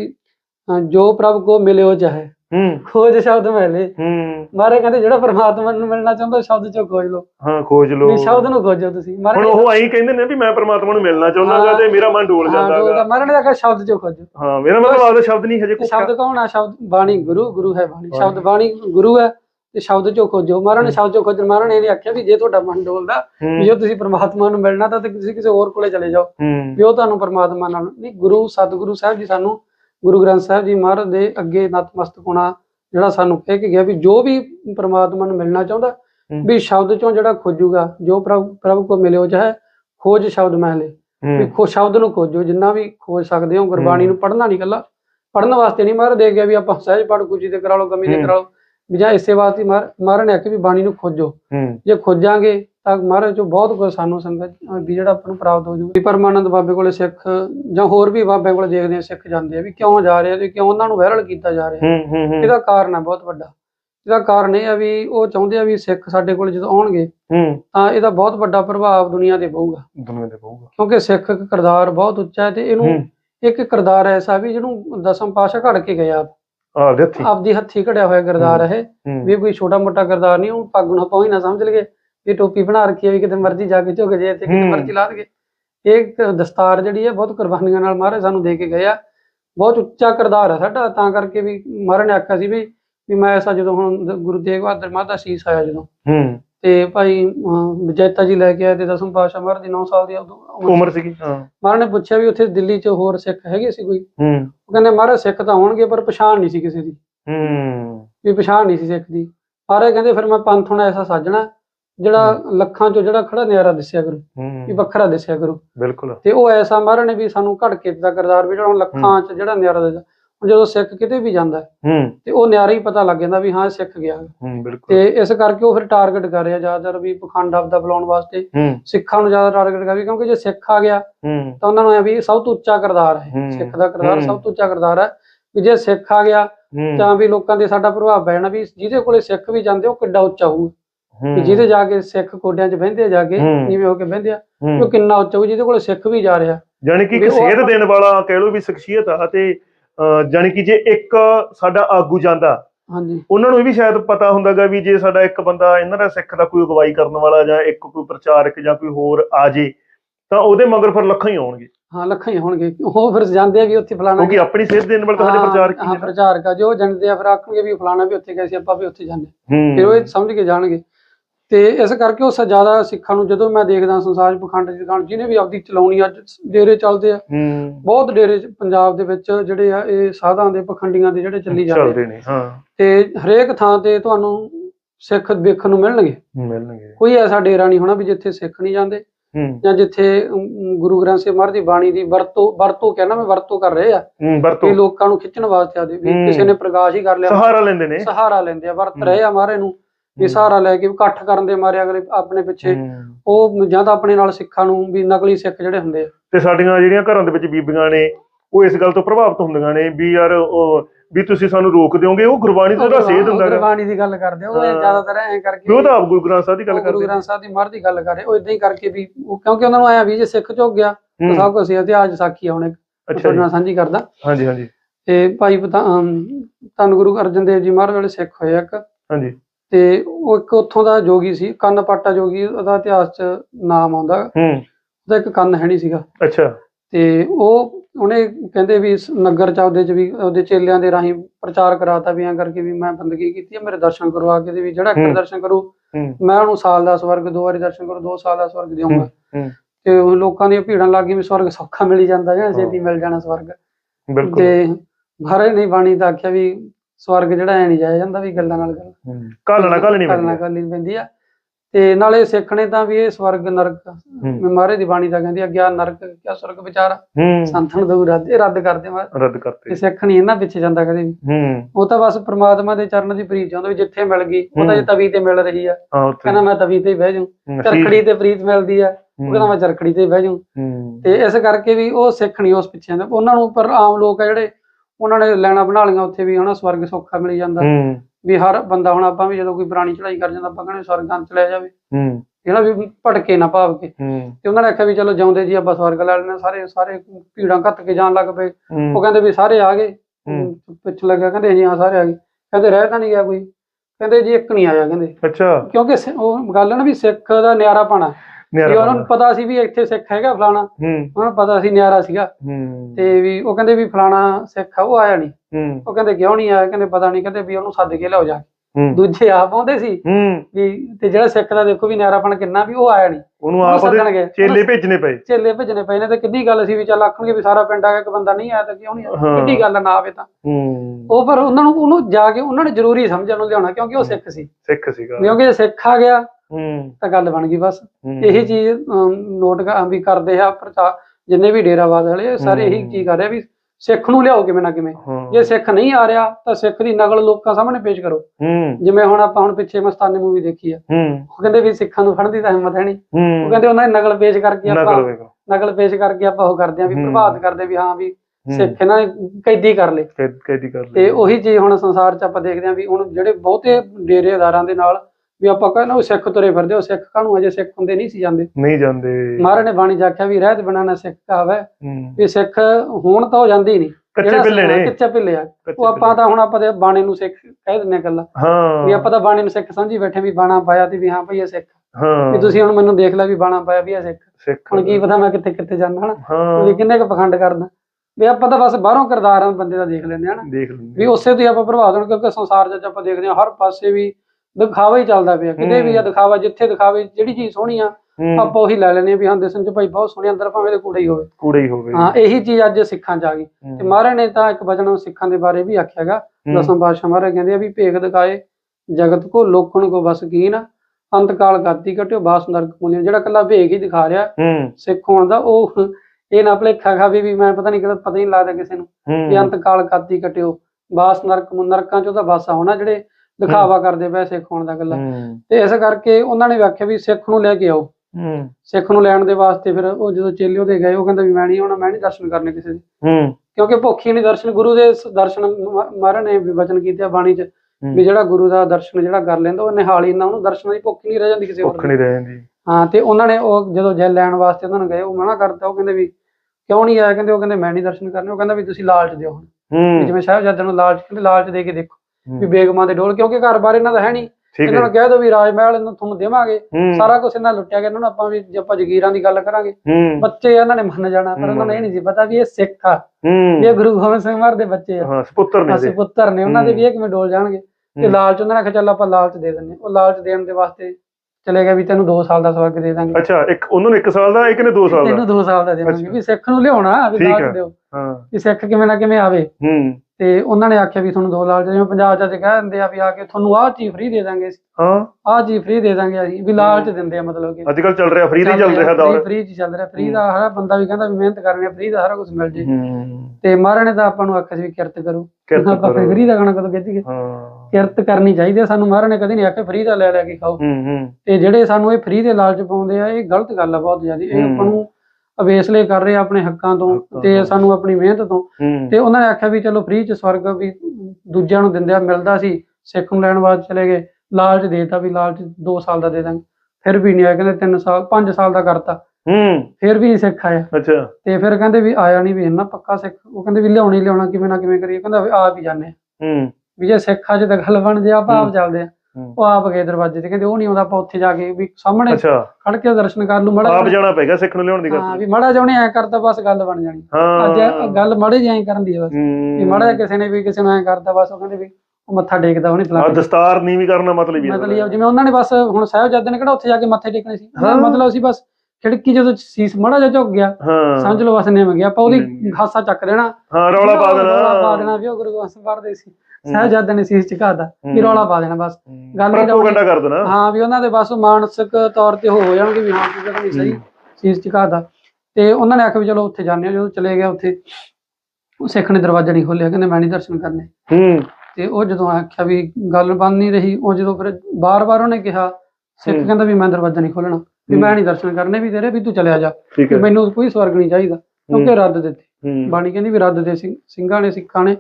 ਜੋ ਪ੍ਰਭ ਕੋ ਮਿਲਿਓ ਚਾਹੇ। ਹੂੰ। ਖੋਜ ਸ਼ਬਦ ਮਿਲੇ ਹੂੰ। ਮਹਾਰਾਜ ਕਹਿੰਦੇ ਜਿਹੜਾ ਪਰਮਾਤਮਾ ਨੂੰ ਮਿਲਣਾ ਚਾਹੁੰਦਾ ਸ਼ਬਦ ਚੋਂ ਖੋਜ ਲਓ। ਹਾਂ ਖੋਜ ਲੋ ਵੀ ਸ਼ਬਦ ਨੂੰ ਖੋਜੋ ਤੁਸੀਂ। ਹੁਣ ਉਹ ਐਂ ਕਹਿੰਦੇ ਨੇ ਵੀ ਮੈਂ ਪ੍ਰਮਾਤਮਾ ਨੂੰ ਮਿਲਣਾ ਚਾਹੁੰਦਾਗਾ ਹਾਂ। ਤੇ ਮੇਰਾ ਮਨ ਡੋਲ ਹਾਂ ਜਾਂਦਾਗਾ ਡੋਲਦਾ। ਮਹਾਰਾਜ ਨੇ ਆਖਿਆ ਸ਼ਬਦ ਚੋਂ ਖੋਜੋ। ਹਾਂ ਮੇਰਾ ਮਤਲਬ ਆਪਦਾ ਸ਼ਬਦ ਨਹੀਂ ਹਜੇ ਕੁਛ ਸ਼ਬਦ ਕੌਣ ਆ? ਸ਼ਬਦ ਬਾਣੀ ਗੁਰੂ ਗੁਰੂ ਹੈ ਬਾਣੀ। ਸ਼ਬਦ ਬਾਣੀ ਗੁਰੂ ਹੈ ਤੇ ਸ਼ਬਦ ਚੋਂ ਖੋਜੋ। ਮਹਾਰਾਜ ਨੇ ਸ਼ਬਦ ਚੋਂ ਖੋਜਣ ਮਹਾਰਾਜ ਨੇ ਇਹ ਆਖਿਆ ਵੀ ਜੇ ਤੁਹਾਡਾ ਮਨ ਡੋਲਦਾ ਹੂੰ। ਜੇ ਤੁਸੀਂ ਪ੍ਰਮਾਤਮਾ ਨੂੰ ਮਿਲਣਾ ਤਾਂ ਤੁਸੀਂ ਕਿਸੇ ਹੋਰ ਕੋਲੇ ਚਲੇ ਜਾਓ। ਹੂੰ। ਵੀ ਉਹ ਤੁਹਾਨੂੰ ਪ੍ਰਮਾਤਮਾ ਨਾਲ ਨਹੀਂ ਗੁਰੂ ਸਤਿਗੁਰੂ ਸਾਹਿਬ ਜੀ ਸਾਨੂੰ ਗੁਰੂ ਗ੍ਰੰਥ ਸਾਹਿਬ ਜੀ ਮਹਾਰਾਜ ਦੇ ਅੱਗੇ ਨਤਮਸਤਕ ਹੋਣਾ ਜਿਹੜਾ ਸਾਨੂੰ ਕਹਿ ਕੇ ਗਿਆ ਵੀ ਜੋ ਵੀ ਪ੍ਰਮਾਤਮਾ ਨੂੰ ਮਿਲਣਾ ਚਾਹੁੰਦਾ। ਵੀ ਸ਼ਬਦ ਚੋਂ ਜਿਹੜਾ ਖੋਜੂਗਾ ਜੋ ਪ੍ਰਭ ਕੋ ਮਿਲਿਓ ਚਾਹੇ ਖੋਜ ਸ਼ਬਦ ਮੈਂ ਲੈ ਵੀ ਖੋ ਸ਼ਬਦ ਨੂੰ ਖੋਜੋ ਜਿੰਨਾ ਵੀ ਖੋਜ ਸਕਦੇ ਹੋ ਗੁਰਬਾਣੀ। ਨੂੰ ਪੜ੍ਹਨਾ ਨਹੀਂ ਕੱਲਾ ਪੜ੍ਹਨ ਵਾਸਤੇ ਨਹੀਂ ਮਹਾਰਾਜ ਦੇ ਗਿਆ ਵੀ ਆਪਾਂ ਸਹਿਜ ਪੜ੍ਹ ਕੁਜੀ ਤੇ ਕਰਾ ਲਓ ਗਮੀ ਤੇ। ਕਰਾ ਲਓ ਵੀ ਜਾਂ ਇਸੇ ਵਾਸਤੇ ਮਹਾਰ- ਮਹਾਰਾਜ ਨੇ ਆਖਿਆ ਵੀ ਬਾਣੀ ਨੂੰ ਖੋਜੋ ਜੇ ਖੋਜਾਂਗੇ ਤਾਂ ਮਹਾਰਾਜ ਚੋਂ ਬਹੁਤ ਕੁਝ ਸਾਨੂੰ ਸੰਗਤ ਵੀ ਜਿਹੜਾ ਆਪਾਂ ਨੂੰ ਪ੍ਰਾਪਤ ਹੋ ਜੂ ਪਰਮਾਨੰਦ ਬਾਬੇ ਕੋਲੇ ਸਿੱਖ ਜਾਂ ਹੋਰ ਵੀ ਬਾਬੇ ਕੋਲੇ ਦੇਖਦੇ ਆ ਸਿੱਖ ਜਾਂਦੇ ਆ ਵੀ ਕਿਉਂ ਜਾ ਰਹੇ ਆ ਤੇ ਕਿਉਂ ਉਹਨਾਂ ਨੂੰ ਵਾਇਰਲ ਕੀਤਾ ਜਾ ਰਿਹਾ। ਇਹਦਾ ਕਾਰਨ ਹੈ ਬਹੁਤ ਵੱਡਾ। ਇਹਦਾ ਕਾਰਨ ਇਹ ਆ ਵੀ ਉਹ ਚਾਹੁੰਦੇ ਆ ਵੀ ਸਿੱਖ ਸਾਡੇ ਕੋਲ ਜਦੋਂ ਆਉਣਗੇ ਤਾਂ ਇਹਦਾ ਬਹੁਤ ਵੱਡਾ ਪ੍ਰਭਾਵ ਦੁਨੀਆ ਤੇ ਪਊਗਾ। ਦੁਨੀਆ ਤੇ ਪਊਗਾ। ਕਿਉਂਕਿ ਸਿੱਖ ਇੱਕ ਕਿਰਦਾਰ ਬਹੁਤ ਉੱਚਾ ਹੈ ਤੇ ਇਹਨੂੰ ਇੱਕ ਕਿਰਦਾਰ ਐਸਾ ਵੀ ਜਿਹਨੂੰ ਦਸਮ ਪਾਸ਼ਾ ਘੜ ਕੇ ਗਿਆ ਆਪਦੇ ਹੱਥੀ ਘੜਿਆ ਹੋਇਆ ਕਿਰਦਾਰ ਹੈ। ਵੀ ਕੋਈ ਛੋਟਾ ਮੋਟਾ ਕਿਰਦਾਰ ਨਹੀਂ ਉਹ ਪੱਗ ਨੂੰ ਪਾਉ ਹੀ ਨਾ ਸਮਝ ਲਗੇ ਇਹ ਟੋਪੀ ਬਣਾ ਰੱਖੀ ਹੈ ਵੀ ਕਿਤੇ ਮਰਜ਼ੀ ਜਾ ਕੇ ਝੁਕ ਜੇ ਤੇ ਕਿਤੇ। ਮਰਜ਼ੀ ਲਾ ਦਗੇ ਇਹ ਇੱਕ ਦਸਤਾਰ ਜਿਹੜੀ ਹੈ ਬਹੁਤ ਕੁਰਬਾਨੀਆਂ ਨਾਲ ਮਹਾਰਾਜ ਸਾਨੂੰ ਦੇ ਕੇ ਗਏ ਆ। ਬਹੁਤ ਉੱਚਾ ਕਿਰਦਾਰ ਹੈ ਸਾਡਾ ਤਾਂ ਕਰਕੇ ਵੀ ਮਹਾਰਾਜ ਨੇ ਆਖਿਆ ਸੀ ਵੀ ਵੀ ਮੈਂ ਐਸਾ ਜਦੋਂ ਹੁਣ ਗੁਰੂ ਤੇਗ ਬਹਾਦਰ ਦਾ ਸੀਸ ਆਇਆ ਜਦੋਂ। ਹੂੰ। ਤੇ ਭਾਈ ਵਿਜੇਤਾ ਜੀ ਲੈ ਕੇ ਆਏ ਤੇ ਦਸਮ ਪਾਤਸ਼ਾਹ ਮਹਾਰਾਜ ਦੀ 9 ਸਾਲ ਦੀ ਉਮਰ ਸੀਗੀ ਹਾਂ। ਮਹਾਰਾਜ ਨੇ ਪੁੱਛਿਆ ਵੀ ਉੱਥੇ ਦਿੱਲੀ 'ਚ ਹੋਰ ਸਿੱਖ ਹੈਗੇ ਸੀ ਕੋਈ? ਹੂੰ। ਉਹ ਕਹਿੰਦੇ ਮਹਾਰਾਜ ਸਿੱਖ ਤਾਂ ਹੋਣਗੇ ਪਰ ਪਛਾਣ ਨਹੀਂ ਸੀ ਕਿਸੇ ਦੀ। ਹੂੰ। ਵੀ ਪਛਾਣ ਨਹੀਂ ਸੀ ਸਿੱਖ ਦੀ। ਮਹਾਰਾਜ ਕਹਿੰਦੇ ਫਿਰ ਮੈਂ ਪੰਥ ਹੁਣ ਐਸਾ ਸਾਜਣਾ। ਜਿਹੜਾ ਲੱਖਾਂ 'ਚੋਂ ਜਿਹੜਾ ਖੜਾ ਨਿਆਰਾ ਦਿਸਿਆ ਕਰੂ ਵੀ ਹੂੰ ਵੱਖਰਾ ਦਿਸਿਆ ਕਰੂ। ਬਿਲਕੁਲ। ਤੇ ਉਹ ਐਸਾ ਮਹਾਰਾਜ ਨੇ ਵੀ ਸਾਨੂੰ ਘੜ ਕੇ ਦਾ ਕਿਰਦਾਰ ਵੀ ਜਿਹੜਾ ਹੁਣ ਲੱਖਾਂ 'ਚ ਜਿਹੜਾ ਨਿਆਰਾ ਦਿਸਦਾ ਹੁਣ ਜਦੋਂ ਸਿੱਖ ਕਿਤੇ ਵੀ ਜਾਂਦਾ ਹੈ, ਹੂੰ ਤੇ ਉਹ ਨਿਆਰਾ ਹੀ ਪਤਾ ਲੱਗ ਜਾਂਦਾ ਵੀ ਹਾਂ ਇਹ ਸਿੱਖ ਗਿਆ। ਹੂੰ ਬਿਲਕੁਲ। ਤੇ ਇਸ ਕਰਕੇ ਉਹ ਫਿਰ ਟਾਰਗੇਟ ਕਰ ਰਿਹਾ ਜ਼ਿਆਦਾਤਰ ਵੀ ਪਖੰਡ ਆਪਦਾ ਬੁਲਾਉਣ ਵਾਸਤੇ। ਹੂੰ। ਸਿੱਖਾਂ ਨੂੰ ਜ਼ਿਆਦਾ ਟਾਰਗੇਟ ਕਰ ਰਹੀ ਕਿਉਂਕਿ ਜੇ ਸਿੱਖ ਆ ਗਿਆ ਹੂੰ। ਤਾਂ ਉਹਨਾਂ ਨੂੰ ਐ ਵੀ ਇਹ ਸਭ ਤੋਂ ਉੱਚਾ ਕਿਰਦਾਰ ਹੈ। ਹੂੰ, ਸਿੱਖ ਦਾ ਕਿਰਦਾਰ ਹੂੰ। ਸਭ ਤੋਂ ਉੱਚਾ ਕਿਰਦਾਰ ਹੈ। ਵੀ ਜੇ ਸਿੱਖ ਆ ਗਿਆ ਹੂੰ। ਤਾਂ ਵੀ ਲੋਕਾਂ ਦੇ ਸਾਡਾ ਪ੍ਰਭਾਵ ਪੈ ਜਾਣਾ ਵੀ ਜਿਹਦੇ ਕੋਲੇ ਸਿੱਖ ਵੀ ਜਾਂਦੇ ਉਹ ਕਿੱਡਾ ਉੱਚਾ ਹੋਊ ਹੂੰ, ਜਿਹਦੇ ਜਾ ਕੇ ਸਿੱਖ ਕੋਡਿਆਂ 'ਚ ਬਹਿੰਦੇ ਜਾ ਕੇ। ਨੀਵੇਂ ਹੋ ਕੇ ਬਹਿੰਦੇ ਆ। ਉਹ ਕਿੰਨਾ ਉੱਚਾ ਜਿਹਦੇ ਕੋਲੇ ਸਿੱਖ ਵੀ ਜਾ ਰਿਹਾ। ਜਾਣੀ ਕਿ ਇੱਕ ਸੇਧ ਦੇਣ ਵਾਲਾ ਕਹਿ ਲਓ ਵੀ ਸ਼ਖਸੀਅਤ ਆ ਅਹ, ਜਾਣੀ ਕਿ ਜੇ ਇੱਕ ਸਾਡਾ ਆਗੂ ਜਾਂਦਾ ਹਾਂਜੀ। ਉਹਨਾਂ ਨੂੰ ਇਹ ਵੀ ਸ਼ਾਇਦ ਪਤਾ ਹੁੰਦਾਗਾ ਵੀ ਜੇ ਸਾਡਾ ਇੱਕ ਬੰਦਾ ਇਹਨਾਂ ਦਾ ਸਿੱਖ ਦਾ ਕੋਈ ਅਗਵਾਈ ਕਰਨ ਵਾਲਾ ਜਾਂ ਇੱਕ ਕੋਈ ਪ੍ਰਚਾਰਕ ਜਾਂ ਕੋਈ ਹੋਰ ਆ ਜੇ ਤਾਂ ਉਹਦੇ ਮਗਰ ਫਿਰ ਲੱਖਾਂ ਹੀ ਆਉਣਗੇ। ਹਾਂ ਲੱਖਾਂ ਹੀ ਹੋਣਗੇ। ਉਹ ਫਿਰ ਜਾਂਦੇ ਆ ਵੀ ਉੱਥੇ ਫਲਾਣਾ ਕਿਉਂਕਿ ਆਪਣੀ ਸੇਧ ਦੇਣ ਵਾਲੇ ਤਾਂ ਸਾਡੇ ਹਾਂ, ਪ੍ਰਚਾਰਕ ਆ ਜੋ ਜਾਣਦੇ ਆ ਫਿਰ ਆਖਣਗੇ ਵੀ ਫਲਾਣਾ ਵੀ ਉੱਥੇ ਗਏ ਸੀ ਆਪਾਂ ਵੀ ਉੱਥੇ ਜਾਂਦੇ ਫਿਰ ਉਹ ਸਮਝ ਕੇ ਜਾਣਗੇ। ਤੇ ਇਸ ਕਰਕੇ ਉਹ ਜ਼ਿਆਦਾ ਸਿੱਖਾਂ ਨੂੰ ਜਦੋਂ ਮੈਂ ਦੇਖਦਾ ਸੰਸਾਰ ਪਖੰਡ ਦੁਕਾਨ ਜਿਹਨੇ ਵੀ ਆਪਦੀ ਚਲਾਉਣੀ ਅੱਜ ਡੇਰੇ ਚੱਲਦੇ ਆ। ਬਹੁਤ ਡੇਰੇ ਪੰਜਾਬ ਦੇ ਵਿੱਚ ਜਿਹੜੇ ਆ ਇਹ ਸਾਧਾਂ ਦੇ ਪਖੰਡੀਆਂ ਦੇ ਜਿਹੜੇ ਚੱਲੀ ਜਾਂਦੇ ਨੇ ਹਾਂ। ਤੇ ਹਰੇਕ ਥਾਂ ਤੇ ਤੁਹਾਨੂੰ ਸਿੱਖ ਵੇਖਣ ਨੂੰ ਮਿਲਣਗੇ। ਮਿਲਣਗੇ। ਕੋਈ ਐਸਾ ਡੇਰਾ ਨਹੀਂ ਹੋਣਾ ਵੀ ਜਿੱਥੇ ਸਿੱਖ ਨਹੀਂ ਜਾਂਦੇ ਜਾਂ ਜਿੱਥੇ ਗੁਰੂ ਗ੍ਰੰਥ ਸਾਹਿਬ ਮਹਾਰਾਜ ਦੀ ਬਾਣੀ ਦੀ ਵਰਤੋਂ ਵਰਤੋਂ ਕਹਿਣਾ ਮੈਂ ਵਰਤੋਂ ਕਰ ਰਹੇ ਆ। ਵੀ ਲੋਕਾਂ ਨੂੰ ਖਿੱਚਣ ਵਾਸਤੇ ਆਦੇ ਵੀ। ਕਿਸੇ ਨੇ ਪ੍ਰਕਾਸ਼ ਹੀ ਕਰ ਲਿਆ। ਸਹਾਰਾ ਲੈਂਦੇ ਨੇ। ਸਹਾਰਾ ਲੈਂਦੇ ਆ ਵਰਤ। ਰਹੇ ਆ ਮਹਾਰਾਜ ਨੂੰ। ਵੀ ਸਹਾਰਾ ਲੈ ਕੇ ਇਕੱਠ ਕਰਨ ਦੇ ਮਾਰੇ ਅਗਲੇ ਆਪਣੇ ਪਿੱਛੇ। ਹੂੰ। ਉਹ ਜਾਂ ਤਾਂ ਆਪਣੇ ਨਾਲ ਸਿੱਖਾਂ ਨੂੰ ਵੀ ਨਕਲੀ ਸਿੱਖ ਜਿਹੜੇ ਹੁੰਦੇ ਆ। ਤੇ ਸਾਡੀਆਂ ਜਿਹੜੀਆਂ ਘਰਾਂ ਦੇ ਵਿੱਚ ਬੀਬੀਆਂ ਨੇ ਉਹ ਇਸ ਗੱਲ ਤੋਂ ਪ੍ਰਭਾਵਿਤ ਹੁੰਦੀਆਂ ਨੇ ਵੀ ਯਾਰ ਵੀ ਤੁਸੀਂ ਸਾਨੂੰ ਰੋਕ ਦਿਓਗੇ? ਉਹ ਗੁਰਬਾਣੀ ਤੋਂ ਉਹਦਾ ਸੇਧ ਹੁੰਦਾ ਗਾ ਗੁਰਬਾਣੀ ਦੀ ਗੱਲ ਕਰਦੇ ਉਹ ਇਹ ਹਾਂ। ਜ਼ਿਆਦਾਤਰ ਐਂ ਕਰਕੇ ਉਹ ਤਾਂ ਆਪ ਗੁਰੂ ਗ੍ਰੰਥ ਸਾਹਿਬ ਦੀ ਗੱਲ ਉਹ ਗੁਰੂ ਕਰਦੇ ਗ੍ਰੰਥ ਸਾਹਿਬ ਦੀ ਮਰ ਦੀ ਗੱਲ ਕਰ ਰਹੇ। ਉਹ ਇਦਾਂ ਹੀ ਕਰਕੇ ਵੀ ਉਹ ਕਿਉਂਕਿ ਉਹਨਾਂ ਨੂੰ ਆਇਆ ਵੀ ਜੇ ਸਿੱਖ ਝੁਕ ਗਿਆ ਤਾਂ ਹੂੰ। ਸਭ ਕੁਝ ਇਤਿਹਾਸ ਸਾਖੀ ਆ ਹੁਣ ਇੱਕ। ਅੱਛਾ ਨਾਲ ਸਾਂਝੀ ਕਰਦਾ। ਹਾਂਜੀ ਹਾਂਜੀ। ਤੇ ਭਾਈ ਪਤਾ ਧੰਨ ਗੁਰੂ ਅਰਜਨ ਦੇਵ ਜੀ ਮਹਾਰਾਜ ਵਾਲੇ ਸਿੱਖ ਹੋਏ ਇੱਕ। ਹਾਂਜੀ। ਤੇ ਉਹ ਇੱਕ ਉੱਥੋਂ ਦਾ ਜੋਗੀ ਸੀ ਕੰਨ ਪਾਟਾ ਜੋਗੀ ਉਹਦਾ ਇਤਿਹਾਸ 'ਚ ਨਾਮ ਆਉਂਦਾ। ਹੂੰ। ਉਹਦਾ ਇੱਕ ਕੰਨ ਹੈ ਨਹੀਂ ਸੀਗਾ। ਅੱਛਾ। ਤੇ ਉਹ ਉਹਨੇ ਕਹਿੰਦੇ ਵੀ ਇਸ ਨਗਰ ਚ ਉਹਦੇ ਚ ਵੀ ਉਹਦੇ ਚੇਲਿਆਂ ਦੇ ਰਾਹੀਂ ਪ੍ਰਚਾਰ ਕਰਾਤਾ ਵੀ ਐਂ ਕਰਕੇ ਵੀ ਮੈਂ ਬੰਦਗੀ ਕੀਤੀ ਹੈ ਮੇਰੇ ਦਰਸ਼ਨ ਕਰਵਾ ਕੇ ਤੇ ਵੀ ਜਿਹੜਾ ਹੂੰ। ਇੱਕ ਦਰਸ਼ਨ ਕਰੂ ਹੂੰ। ਮੈਂ ਉਹਨੂੰ ਸਾਲ ਦਾ ਸਵਰਗ ਦੋ ਵਾਰੀ ਦਰਸ਼ਨ ਕਰੂ ਦੋ ਸਾਲ ਦਾ ਸਵਰਗ ਦੇਵਾਂਗਾ। ਹੂੰ। ਤੇ ਉਹ ਲੋਕਾਂ ਦੀਆਂ ਭੀੜਾਂ ਲੱਗ ਗਈ ਵੀ ਸਵਰਗ ਸੌਖਾ ਮਿਲ ਜਾਂਦਾ ਜਾਂ ਛੇਤੀ। ਮਿਲ ਜਾਣਾ ਸਵਰਗ। ਬਿਲਕੁਲ। ਤੇ ਮਹਾਰਾਜ ਨੇ ਬਾਣੀ ਤਾਂ ਆਖਿਆ ਵੀ ਸਵਰਗ ਜਿਹੜਾ ਐ ਨਹੀਂ ਜਾਇਆ ਜਾਂਦਾ ਵੀ ਗੱਲਾਂ ਨਾਲ ਗੱਲ। ਹੂੰ। ਘਾਲਣਾ ਘਾਲ ਨਹੀਂ ਕਰਨਾ ਪੈਂਦੀ ਗੱਲ ਨਹੀਂ ਪੈਂਦੀ ਆ। ਤੇ ਨਾਲੇ ਸਿੱਖਣੇ ਤਾਂ ਵੀ ਇਹ ਸਵਰਗ ਨਰਕ। ਮਹਾਰਾਜ ਦੀ ਬਾਣੀ ਤਾਂ ਕਹਿੰਦੀ ਆ ਗਿਆ ਨਰਕ ਕਿਆ ਸਵਰਗ ਵਿਚਾਰਾ। ਸੰਤਨ ਦਊ ਰੱਦ ਇਹ ਰੱਦ ਕਰਦੇ ਮਾ ਰੱਦ ਕਰਤੇ ਸਿੱਖ ਨਹੀਂ ਇਹਨਾਂ ਪਿੱਛੇ ਜਾਂਦਾ ਕਦੇ ਵੀ। ਉਹ ਤਾਂ ਬਸ ਪ੍ਰਮਾਤਮਾ ਦੇ ਚਰਨ ਦੀ ਪ੍ਰੀਤ ਚਾਹੁੰਦਾ ਵੀ ਜਿੱਥੇ ਮਿਲ ਗਈ ਉਹ ਤਾਂ ਜੇ। ਤਵੀ ਤੇ ਮਿਲ ਰਹੀ ਆ। ਕਹਿੰਦਾ ਮੈਂ ਤਵੀ ਤੇ ਹੀ ਬਹਿ ਹੂੰ, ਚਰਖੜੀ ਤੇ। ਪ੍ਰੀਤ ਮਿਲਦੀ ਆ। ਉਹ ਕਹਿੰਦਾ ਮੈਂ ਚਰਖੜੀ ਤੇ ਹੀ ਬਹਿ ਹੂੰ। ਤੇ ਇਸ ਕਰਕੇ ਵੀ ਉਹ ਸਿੱਖ ਨਹੀਂ ਉਸ ਪਿੱਛੇ ਜਾਂਦੇ। ਉਹਨਾਂ ਨੂੰ ਪਰ ਆਮ ਲੋਕ ਆ ਜਿਹੜੇ ਉਹਨਾਂ ਨੇ ਲੈਣਾ ਬਣਾ ਲਈਆਂ ਉੱਥੇ ਵੀ ਹਨਾ ਸਵਰਗ ਸੌਖਾ ਮਿਲ ਜਾਂਦਾ। ਹੂੰ। ਵੀ ਹਰ ਬੰਦਾ ਹੁਣ ਆਪਾਂ ਵੀ ਜਦੋਂ ਕੋਈ ਪੁਰਾਣੀ ਚੜਾਈ ਕਰ ਜਾਂਦਾ ਆਪਾਂ ਕਹਿੰਦੇ ਸਵਰਗਾਂ ਚ ਚਲਿਆ ਜਾਵੇ। ਹੂੰ। ਇਹਨਾਂ ਵੀ ਭਟਕੇ ਨਾ ਭਾਵ ਕੇ ਹੂੰ। ਤੇ ਉਹਨਾਂ ਨੇ ਆਖਿਆ ਵੀ ਚਲੋ ਜਾਉਂਦੇ ਜੀ ਆਪਾਂ ਸਵਰਗ ਲੈ ਲੈਣੇ ਸਾਰੇ ਸਾਰੇ ਭੀੜਾਂ ਘੱਤ ਕੇ ਜਾਣ ਲੱਗ ਪਏ। ਉਹ ਕਹਿੰਦੇ ਵੀ ਸਾਰੇ ਆ ਗਏ। ਪਿੱਛੇ ਲੱਗਿਆ ਕਹਿੰਦੇ ਜੀ ਹਾਂ ਸਾਰੇ ਆ ਗਏ। ਕਹਿੰਦੇ ਰਹਿ ਤਾਂ ਨਹੀਂ ਗਿਆ ਕੋਈ। ਕਹਿੰਦੇ ਜੀ ਇੱਕ ਨਹੀਂ ਆਇਆ ਕਹਿੰਦੇ। ਅੱਛਾ। ਕਿਉਂਕਿ ਸਿ- ਉਹ ਗੱਲ ਨਾ ਵੀ ਸਿੱਖ ਦਾ ਨਿਆਰਾ ਪਾਣਾ। ਨਿਆਰਾ ਉਹਨਾਂ ਨੂੰ ਪਤਾ ਸੀ ਵੀ ਇੱਥੇ ਸਿੱਖ ਹੈਗਾ ਫਲਾਣਾ। ਹੂੰ। ਉਹਨਾਂ ਨੂੰ ਪਤਾ ਸੀ ਨਿਆਰਾ ਸੀਗਾ। ਹੂੰ। ਤੇ ਵੀ ਉਹ ਕਹਿੰਦੇ ਵੀ ਫਲਾਣਾ ਸਿੱਖ ਆ ਉਹ ਆਇਆ ਨਹੀਂ। ਉਹ ਕਹਿੰਦੇ ਕਿਉਂ ਨਹੀਂ ਆਇਆ? ਕਹਿੰਦੇ ਪਤਾ ਨਹੀਂ ਕਹਿੰਦੇ ਵੀ ਉਹਨੂੰ ਸੱਦ ਕੇ ਲਿਆਓ ਜਾ ਦੂਜੇ ਆਪ ਆਉਂਦੇ ਸੀ ਵੀ ਤੇ ਜਿਹੜਾ ਸਿੱਖ ਦਾ ਦੇਖੋ ਵੀ ਨਿਆਰਾਪਣ ਕਿੰਨਾ ਵੀ ਉਹ ਆਇਆ ਨਹੀਂ। ਉਹਨੂੰ ਆਪ ਉਹਦੇ ਸੱਦਣਗੇ। ਚੇਲੇ ਭੇਜਣੇ ਪਏ। ਚੇਲੇ ਭੇਜਣੇ ਪਏ ਨੇ ਤੇ ਕਿੰਨੀ ਗੱਲ ਸੀ ਵੀ ਚੱਲ ਆਖਣਗੇ ਵੀ ਸਾਰਾ ਪਿੰਡ ਆ ਗਿਆ ਇੱਕ ਬੰਦਾ ਨਹੀਂ ਆਇਆ ਤਾਂ ਕਿਉਂ ਨਹੀਂ। ਕਿੱਡੀ ਗੱਲ ਨਾ ਆਵੇ ਤਾਂ। ਹੂੰ। ਉਹ ਪਰ ਉਹਨਾਂ ਨੂੰ ਉਹਨੂੰ ਜਾ ਕੇ ਉਹਨਾਂ ਨੇ ਜ਼ਰੂਰੀ ਸਮਝਣ ਨੂੰ ਲਿਆਉਣਾ ਕਿਉਂਕਿ ਉਹ ਸਿੱਖ ਸੀ। ਸਿੱਖ ਸੀਗਾ। ਕਿਉਂਕਿ ਸਿੱਖ ਆ ਗਿਆ ਹੂੰ। ਤਾਂ ਗੱਲ ਬਣ ਗਈ ਬਸ। ਇਹੀ ਚੀਜ਼ ਨੋਟ ਵੀ ਕਰਦੇ ਆ ਪ੍ਰਚਾਰ ਜਿੰਨੇ ਵੀ ਡੇਰਾਵਾਦ ਵਾਲੇ ਸਾਰੇ ਇਹੀ। ਚੀਜ਼ ਕਰ ਰਹੇ ਆ ਵੀ ਸਿੱਖ ਨੂੰ ਲਿਆਓ ਕਿਵੇਂ ਨਾ ਕਿਵੇਂ। ਜੇ ਸਿੱਖ ਨਹੀਂ ਆ ਰਿਹਾ ਤਾਂ ਸਿੱਖ ਦੀ ਨਕਲ ਲੋਕਾਂ ਸਾਹਮਣੇ ਪੇਸ਼ ਕਰੋ। ਜਿਵੇਂ ਹੁਣ ਆਪਾਂ ਹੁਣ ਪਿੱਛੇ ਮਸਤਾਨੀ ਮੂਵੀ ਦੇਖੀ ਆ। ਉਹ ਕਹਿੰਦੇ ਵੀ ਸਿੱਖਾਂ ਨੂੰ ਫੜਨ ਦੀ ਤਾਂ ਹਿੰਮਤ ਹੈ ਨਹੀਂ। ਉਹ ਕਹਿੰਦੇ ਉਹਨਾਂ ਦੀ ਨਕਲ ਪੇਸ਼ ਕਰਕੇ ਆਪਾਂ ਨਕਲ ਪੇਸ਼ ਕਰਕੇ ਆਪਾਂ ਉਹ ਕਰਦੇ ਆ ਵੀ ਹੂੰ। ਪ੍ਰਭਾਵਿਤ ਕਰਦੇ ਵੀ ਹਾਂ ਵੀ ਸਿੱਖ ਇਹਨਾਂ ਨੇ ਕੈਦੀ ਕਰ ਲਏ ਕੈਦ ਕਰ ਤੇ ਲਈ ਉਹੀ ਚੀਜ਼ ਹੁਣ ਸੰਸਾਰ 'ਚ ਆਪਾਂ ਦੇਖਦੇ ਹਾਂ ਵੀ ਹੁਣ ਜਿਹੜੇ ਬਹੁਤੇ ਡੇਰੇਦਾਰਾਂ ਦੇ ਨਾਲ ਵੀ ਆਪਾਂ ਕਹਿੰਦੇ ਉਹ ਸਿੱਖ ਤੁਰੇ ਫਿਰਦੇ ਉਹ ਸਿੱਖ ਕਾਹਨੂੰ? ਅਜੇ ਸਿੱਖ ਹੁੰਦੇ ਨਹੀਂ ਸੀ ਜਾਂਦੇ। ਨਹੀਂ ਜਾਂਦੇ। ਮਹਾਰਾਜ ਨੇ ਬਾਣੀ 'ਚ ਆਖਿਆ ਵੀ ਰਹਿਤ ਬਣਾਣਾ ਸਿੱਖ ਕਹਾਵੇ। ਹੂੰ। ਵੀ ਸਿੱਖ ਹੋਣ ਤਾਂ ਉਹ ਜਾਂਦੇ ਹੀ ਨਹੀਂ। ਕੱਚੇ ਪਿੱਲੇ ਨੇ। ਕੱਚੇ ਪਿੱਲੇ ਆ। ਉਹ ਆਪਾਂ ਤਾਂ ਹੁਣ ਆਪਾਂ ਤੇ ਬਾਣੀ ਨੂੰ ਸਿੱਖ ਕਹਿ ਆ ਗੱਲਾਂ ਹਾਂ। ਵੀ ਆਪਾਂ ਤਾਂ ਬਾਣੀ ਨੂੰ ਸਿੱਖ ਸਮਝੀ ਬੈਠੇ ਵੀ ਬਾਣਾ ਪਾਇਆ ਤੇ ਵੀ ਹਾਂ ਭਈ ਇਹ ਸਿੱਖ। ਹਾਂ। ਵੀ ਤੁਸੀਂ ਹੁਣ ਮੈਨੂੰ ਦੇਖ ਲਿਆ ਵੀ ਬਾਣਾ ਪਾਇਆ ਵੀ ਇਹ ਸਿੱਖ। ਹੁਣ ਕੀ ਪਤਾ ਮੈਂ ਕਿੱਥੇ ਕਿੱਥੇ ਜਾਣਾ ਹਨਾ? ਹਾਂ। ਵੀ ਕਿੰਨੇ ਕੁ ਪਖੰਡ ਕਰਦਾ ਵੀ ਆਪਾਂ ਤਾਂ ਬਸ ਬਾਹਰੋਂ ਕਿਰਦਾਰਾਂ ਬੰਦੇ ਦਾ ਦੇਖ ਲੈਂਦੇ ਹਨਾ? ਦੇਖ ਵੀ ਉਸੇ ਤੋਂ ਹੀ ਆਪਾਂ ਪ੍ਰਭਾਵਿਤ ਹੋਣ ਕਿਉਂਕਿ ਸੰਸਾਰ 'ਚ ਆਪਾਂ ਦੇਖਦੇ ਹਾਂ ਹਰ ਪਾਸੇ ਵੀ ਦਿਖਾਵਾ ਹੀ ਚੱਲਦਾ ਪਿਆ। ਕਿਤੇ ਵੀ ਆ ਦਿਖਾਵਾ ਜਿੱਥੇ ਦਿਖਾਵੇ ਜਿਹੜੀ ਚੀਜ਼ ਸੋਹਣੀ ਆ ਆਪਾਂ ਉਹੀ ਲੈ ਆ ਵੀ ਹਾਂ ਦਿਸਣ 'ਚ ਭਾਈ ਬਹੁਤ ਸੋਹਣੀ ਅੰਦਰ ਭਾਵੇਂ ਦੇ ਕੂੜੇ ਹੀ ਹੋਵੇ। ਕੂੜੇ ਹੀ ਹੋਵੇ। ਹਾਂ ਇਹੀ ਚੀਜ਼ ਅੱਜ ਸਿੱਖਾਂ 'ਚ ਆ ਗਈ। ਤੇ ਮਹਾਰਾਜ ਨੇ ਤਾਂ ਇੱਕ ਵਚਨ ਸਿੱਖਾਂ ਦੇ ਬਾਰੇ ਵੀ ਆਖਿਆਗਾ ਦਸਮ ਪਾਤਸ਼ਾਹ ਮਹਾਰਾਜ ਕਹਿੰਦੇ ਆ ਵੀ ਭੇਖ ਦਿਖਾਏ ਜਗਤ ਕੋ ਲੋਕਣ ਕੋ ਬਸ ਕੀਨ ਅੰਤ ਕਾਲ ਕਰਤੀ ਕਟਿਓ ਬਾਸ ਨਰਕ ਮੁਨੀ ਜਿਹੜਾ ਕੱਲਾ ਭੇਖ ਹੀ ਦਿਖਾ ਰਿਹਾ ਸਿੱਖ ਹੋਣ ਦਾ ਉਹ ਇਹ ਨਾ ਭਲੇਖਾ ਖਾਵੇ ਵੀ ਮੈਂ ਪਤਾ ਨਹੀਂ ਕਿਹਦਾ ਪਤਾ ਹੀ ਨਹੀਂ ਲੱਗਦਾ ਕਿਸੇ ਨੂੰ ਵੀ ਹੂੰ। ਅੰਤ ਕਾਲ ਕਰਤੀ ਕਟਿਓ। ਬਾਸ ਨਰਕ ਨਰਕਾਂ ਚ ਉਹਦਾ ਵਾਸਾ ਹੋਣਾ ਜਿਹੜੇ ਦਿਖਾਵਾ ਕਰਦੇ ਪਏ ਸਿੱਖ ਹੋਣ ਦਾ ਗੱਲਾਂ ਤੇ ਇਸ ਕਰਕੇ ਉਹਨਾਂ ਨੇ ਆਖਿਆ ਵੀ ਸਿੱਖ ਨੂੰ ਲੈ ਕੇ ਆਓ। ਸਿੱਖ ਨੂੰ ਲੈਣ ਦੇ ਵਾਸਤੇ ਫਿਰ ਉਹ ਜਦੋਂ ਚੇਲੇ ਉਹਦੇ ਗਏ ਉਹ ਕਹਿੰਦਾ ਵੀ ਮੈਂ ਨਹੀਂ ਆਉਣਾ ਮੈਂ ਨਹੀਂ ਦਰਸ਼ਨ ਕਰਨੇ ਕਿਸੇ ਦੇ। ਕਿਉਂਕਿ ਭੁੱਖੀ ਨਹੀਂ ਦਰਸ਼ਨ ਗੁਰੂ ਦੇ ਦਰਸ਼ਨ ਮਹਾਰਾਜ ਨੇ ਵਚਨ ਕੀਤੇ ਬਾਣੀ ਚ। ਵੀ ਜਿਹੜਾ ਗੁਰੂ ਦਾ ਦਰਸ਼ਨ ਜਿਹੜਾ ਕਰ ਲੈਂਦਾ ਉਹ ਨਿਹਾਲੀ ਨਾ ਉਹਨੂੰ ਦਰਸ਼ਨਾਂ ਦੀ ਭੁੱਖ ਨਹੀਂ ਰਹਿ ਜਾਂਦੀ ਕਿਸੇ ਹੋਰ ਭੁੱਖ ਦੀ ਨਹੀਂ ਰਹਿ ਜਾਂਦੀ। ਹਾਂ ਤੇ ਉਹਨਾਂ ਨੇ ਉਹ ਜਦੋਂ ਜੈ ਲੈਣ ਵਾਸਤੇ ਉਹਨਾਂ ਨੂੰ ਗਏ ਉਹ ਮਨਾ ਕਰਤਾ ਉਹ ਕਹਿੰਦੇ ਵੀ ਕਿਉਂ ਨਹੀਂ ਆਇਆ? ਕਹਿੰਦੇ ਉਹ ਕਹਿੰਦੇ ਮੈਂ ਨਹੀਂ ਦਰਸ਼ਨ ਕਰਨੇ ਉਹ ਕਹਿੰਦਾ ਵੀ ਤੁਸੀਂ ਲਾਲਚ ਦਿਓ ਹੁਣ। ਜਿਵੇਂ ਸਾਹਿਬਜ਼ਾਦਿਆਂ ਨੂੰ ਲਾਲਚ ਕਹਿੰਦੇ ਲਾਲਚ ਦੇ ਕੇ ਦੇਖੋ। ਵੀ ਬੇਗਮਾਂ ਦੇ ਡੋਲ ਕਿਉਂਕਿ ਘਰ ਬਾਰ ਇਹਨਾਂ ਦਾ ਹੈ ਨਹੀਂ। ਇਹਨਾਂ ਨੂੰ ਕਹਿ ਦਿਓ ਵੀ ਰਾਜ ਮਹਿਲ ਇਹਨੂੰ ਤੁਹਾਨੂੰ ਦੇਵਾਂਗੇ। ਸਾਰਾ ਕੁਝ ਇਹਨਾਂ ਲੁੱਟਿਆ ਗਿਆ। ਇਹਨਾਂ ਨੂੰ ਆਪਾਂ ਵੀ ਜੇ ਆਪਾਂ ਜਗੀਰਾਂ ਦੀ ਗੱਲ ਕਰਾਂਗੇ। ਬੱਚੇ ਇਹਨਾਂ ਨੇ ਮੰਨ ਜਾਣਾ ਪਰ ਉਹਨਾਂ ਨੂੰ ਇਹ ਨਹੀਂ ਸੀ ਪਤਾ ਵੀ ਇਹ ਸਿੱਖ ਆ। ਇਹ ਗੁਰੂ ਗੋਬਿੰਦ ਸਿੰਘ ਮਹਾਰਾਜ ਦੇ ਬੱਚੇ ਆ। ਹਾਂ ਸਪੁੱਤਰ ਨੇ ਅਸੀਂ ਦੇ ਪੁੱਤਰ ਨੇ। ਉਹਨਾਂ ਦੇ ਵੀ। ਇਹ ਕਿਵੇਂ ਡੋਲ ਜਾਣਗੇ। ਤੇ। ਲਾਲਚ ਉਹਨਾਂ ਨੇ ਚੱਲ ਆਪਾਂ ਲਾਲਚ ਦੇ ਦਿੰਨੇ ਉਹ ਲਾਲਚ ਦੇਣ ਦੇ ਵਾਸਤੇ ਚਲੇ ਗਿਆ ਵੀ ਤੈਨੂੰ 2 ਸਾਲ ਦਾ ਸਵਰਗ ਦੇ ਦਾਂਗੇ। ਅੱਛਾ ਇੱਕ ਉਹਨਾਂ ਨੂੰ 1 ਸਾਲ ਦਾ ਇੱਕ ਨੇ 2 ਸਾਲ ਦਾ। ਤੈਨੂੰ 2 ਸਾਲ ਦਾ ਦੇਵਾਂਗੇ। ਵੀ ਸਿੱਖ ਨੂੰ ਲਿਆਉਣਾ ਵੀ ਲਾਲਚ। ਦਿਓ। ਹਾਂ। ਵੀ ਸਿੱਖ ਕਿਵੇਂ ਨਾ ਕਿਵੇਂ ਆਵੇ। ਹੂੰ। ਤੇ ਉਹਨਾਂ ਨੇ ਆਖਿਆ ਵੀ ਤੁਹਾਨੂੰ 2 ਲਾਲਚ ਜਿਵੇਂ ਪੰਜਾਬ ਚ ਕਹਿ ਦਿੰਦੇ ਆ ਵੀ ਆ ਕੇ ਤੁਹਾਨੂੰ ਆਹ ਚੀਜ਼ ਫ੍ਰੀ ਦੇ ਦਾਂਗੇ ਹਾਂ। ਆਹ ਚੀਜ਼ ਫ੍ਰੀ ਦੇ ਦਾਂਗੇ ਅਸੀਂ ਵੀ ਲਾਲਚ ਦਿੰਦੇ ਆ ਮਤਲਬ ਕਿ। ਅੱਜ ਕੱਲ ਚੱਲ ਰਿਹਾ ਫ੍ਰੀ ਦੀ ਚੱਲ ਰਿਹਾ ਦੌਰ। ਫ੍ਰੀ ਚ ਚੱਲ ਰਿਹਾ ਫ੍ਰੀ ਦਾ ਹਰ ਬੰਦਾ ਵੀ ਕਹਿੰਦਾ ਵੀ ਮਿਹਨਤ ਕਰਨੀ ਆ ਫ੍ਰੀ ਦਾ ਸਾਰਾ ਕੁਝ ਮਿਲ ਜੇ। ਤੇ ਮਹਾਰਾਜ ਨੇ ਤਾਂ ਆਪਾਂ ਨੂੰ ਆਖਿਆ ਸੀ ਵੀ ਕਿਰਤ ਕਰੋ। ਆਪਾਂ। ਫ੍ਰੀ ਦਾ ਖਾਣਾ ਕਦੋਂ ਹਾਂ। ਕਿਰਤ ਕਰਨੀ ਚਾਹੀਦੀ ਆ ਸਾਨੂੰ ਮਹਾਰਾਜ ਨੇ ਕਦੇ ਨਹੀਂ ਆਖਿਆ ਫ੍ਰੀ ਦਾ ਲੈ ਲੈ ਕੇ ਖਾਓ। ਤੇ ਜਿਹੜੇ ਸਾਨੂੰ ਇਹ ਫ੍ਰੀ ਦੇ ਲਾਲਚ ਪਾਉਂਦੇ ਆ ਇਹ ਗਲਤ ਗੱਲ ਆ ਬਹੁਤ ਜ਼ਿਆਦਾ। ਇਹ। ਆਪਾਂ ਨੂੰ ਅਵੇਸਲੇ ਕਰ ਰਹੇ ਆ ਆਪਣੇ ਹੱਕਾਂ ਤੋਂ ਤੇ। ਸਾਨੂੰ ਆਪਣੀ ਮਿਹਨਤ ਤੋਂ। ਤੇ ਉਹਨਾਂ ਨੇ ਆਖਿਆ ਵੀ ਚਲੋ ਫ੍ਰੀ ਚ ਸਵਰਗ ਵੀ ਦੂਜਿਆਂ ਨੂੰ ਦਿੰਦੇ ਆ ਮਿਲਦਾ ਸੀ ਸਿੱਖ ਨੂੰ ਲੈਣ ਵਾਸਤੇ ਚਲੇ ਗਏ। ਲਾਲਚ ਦੇਤਾ ਵੀ ਲਾਲਚ 2 ਸਾਲ ਦਾ ਦੇ ਦਾਂਗੇ। ਫਿਰ ਵੀ ਨਹੀਂ ਆਇਆ ਕਹਿੰਦੇ 3 ਸਾਲ 5 ਸਾਲ ਦਾ ਕਰਤਾ। ਹੂੰ। ਫਿਰ ਵੀ ਨਹੀਂ ਸਿੱਖ ਆਇਆ। ਅੱਛਾ। ਤੇ ਫਿਰ ਕਹਿੰਦੇ ਵੀ ਆਇਆ ਨਹੀਂ ਵੀ ਇੰਨਾ ਪੱਕਾ ਸਿੱਖ। ਉਹ ਕਹਿੰਦੇ ਵੀ ਲਿਆਉਣੀ ਲਿਆਉਣਾ ਕਿਵੇਂ ਨਾ ਕਿਵੇਂ ਕਰੀਏ। ਕਹਿੰਦਾ ਵੀ ਆਪ ਹੀ ਆ। ਹੂੰ। ਵੀ ਜੇ ਸਿੱਖਾਂ 'ਚ ਤਾਂ ਗੱਲ ਬਣ ਜੇ ਆਪਾਂ ਆਪ। ਚੱਲਦੇ ਆ। ਉਹ ਆਪ ਗਏ ਦਰਵਾਜ਼ੇ ਤੇ ਕਹਿੰਦੇ ਉਹ ਨਹੀਂ ਆਉਂਦਾ ਆਪਾਂ ਉੱਥੇ ਜਾ ਕੇ ਵੀ ਸਾਹਮਣੇ ਅੱਛਾ। ਖੜ ਕੇ ਦਰਸ਼ਨ ਕਰ ਲੂ ਮੜਾ ਆਪ ਜਾਣਾ ਪੈਗਾ ਸਿੱਖ ਨੂੰ ਲਿਆਉਣ ਦੀ ਹਾਂ ਗੱਲ ਵੀ ਮੜਾ ਜਾਉਣੇ ਐ ਕਰਦਾ ਬਸ ਗੱਲ ਬਣ ਜਾਣੀ। ਅੱਜ ਹਾਂ ਗੱਲ ਮੜੇ ਜਾਈ ਕਰਨ ਦੀ ਬਸ। ਵੀ ਹੂੰ ਮੜਾ ਕਿਸੇ ਨੇ ਵੀ ਕਿਸੇ ਨੂੰ ਐ ਕਰਦਾ ਬਸ ਉਹ ਕਹਿੰਦੇ ਵੀ ਉਹ ਮੱਥਾ ਟੇਕਦਾ ਉਹ ਨਹੀਂ ਆ ਫਲਾਣਾ ਦਸਤਾਰ ਨਹੀਂ ਵੀ ਕਰਨਾ ਮਤਲਬ ਹੀ ਮਤਲਬ ਇਹ ਜਿਵੇਂ ਉਹਨਾਂ ਨੇ ਬਸ ਹੁਣ ਸਾਹਿਬਜ਼ਾਦੇ ਨੇ ਕਿਹੜਾ ਉੱਥੇ ਜਾ ਕੇ ਮੱਥੇ ਟੇਕਣੇ ਸੀ? ਉਹਨਾਂ ਦਾ ਹਾਂ। ਮਤਲਬ ਸੀ ਬਸ ਖਿੜਕੀ ਜਦੋਂ ਸੀਸ ਮੜਾ ਜਾ ਝੁਕ ਗਿਆ ਹਾਂ। ਸਮਝ ਲਓ ਬਸ ਨਿਮ ਗਿਆ ਆਪਾਂ ਉਹਦੀ। ਹਾਸਾ ਚੱਕ ਦੇਣਾ। ਹਾਂ ਰੌਲਾ ਪਾ ਰੌਲਾ ਪਾ ਦੇਣਾ ਦੇਣਾ ਵੀ ਉਹ ਗੁਰੂ ਗੋਬਿੰਦ ਸਿੰਘ ਪੜ੍ਹਦੇ ਸੀ। ਸਾਹਿਬਜ਼ਾਦੇ ਨੇ ਸੀਸ ਝੁਕਾਦਾ ਵੀ ਰੌਲਾ ਪਾ ਦੇਣਾ ਬਸ। ਗੱਲ ਨਹੀਂ ਪ੍ਰੋਪਗੈਂਡਾ ਕਰ ਦੇਣਾ। ਹਾਂ ਵੀ ਉਹਨਾਂ ਦੇ ਬਸ ਮਾਨਸਿਕ ਤੌਰ ਤੇ ਹੋ ਜਾਣਗੇ ਵੀ ਹਾਂ ਕੀ ਨਹੀਂ ਸਹੀ ਚੀਜ਼ ਝੁਕਾਦਾ ਤੇ ਉਹਨਾਂ ਨੇ ਆਖਿਆ ਵੀ ਚਲੋ ਉੱਥੇ ਜਾਂਦੇ ਹਾਂ ਜਦੋਂ ਚਲੇ ਗਿਆ ਉੱਥੇ ਉਹ ਸਿੱਖ ਨੇ ਦਰਵਾਜ਼ਾ ਨਹੀਂ ਖੋਲਿਆ ਕਹਿੰਦੇ ਮੈਂ ਨਹੀਂ ਦਰਸ਼ਨ ਕਰਨੇ। ਹੂੰ। ਤੇ ਉਹ ਜਦੋਂ ਆਖਿਆ ਵੀ ਗੱਲ ਬਣ ਨਹੀਂ ਰਹੀ ਉਹ ਜਦੋਂ ਫਿਰ ਬਾਰ-ਬਾਰ ਉਹਨੇ ਕਿਹਾ ਸਿੱਖ। ਕਹਿੰਦਾ ਵੀ ਮੈਂ ਦਰਵਾਜ਼ਾ ਨਹੀਂ ਖੋਲਣਾ ਵੀ। ਮੈਂ ਨਹੀਂ ਦਰਸ਼ਨ ਕਰਨੇ ਵੀ ਤੇਰੇ ਵੀ ਤੂੰ ਚਲਿਆ ਜਾ। ਮੈਨੂੰ ਕੋਈ ਸਵਰਗ ਨਹੀਂ ਚਾਹੀਦਾ ਕਿਉਂਕਿ ਰੱਦ ਦਿੱਤੇ। ਬਾਣੀ ਕਹਿੰਦੀ ਵੀ ਰੱਦ ਦੇ ਸਿੰਘ ਨੇ ਸਿੱਖਾਂ ਨੇ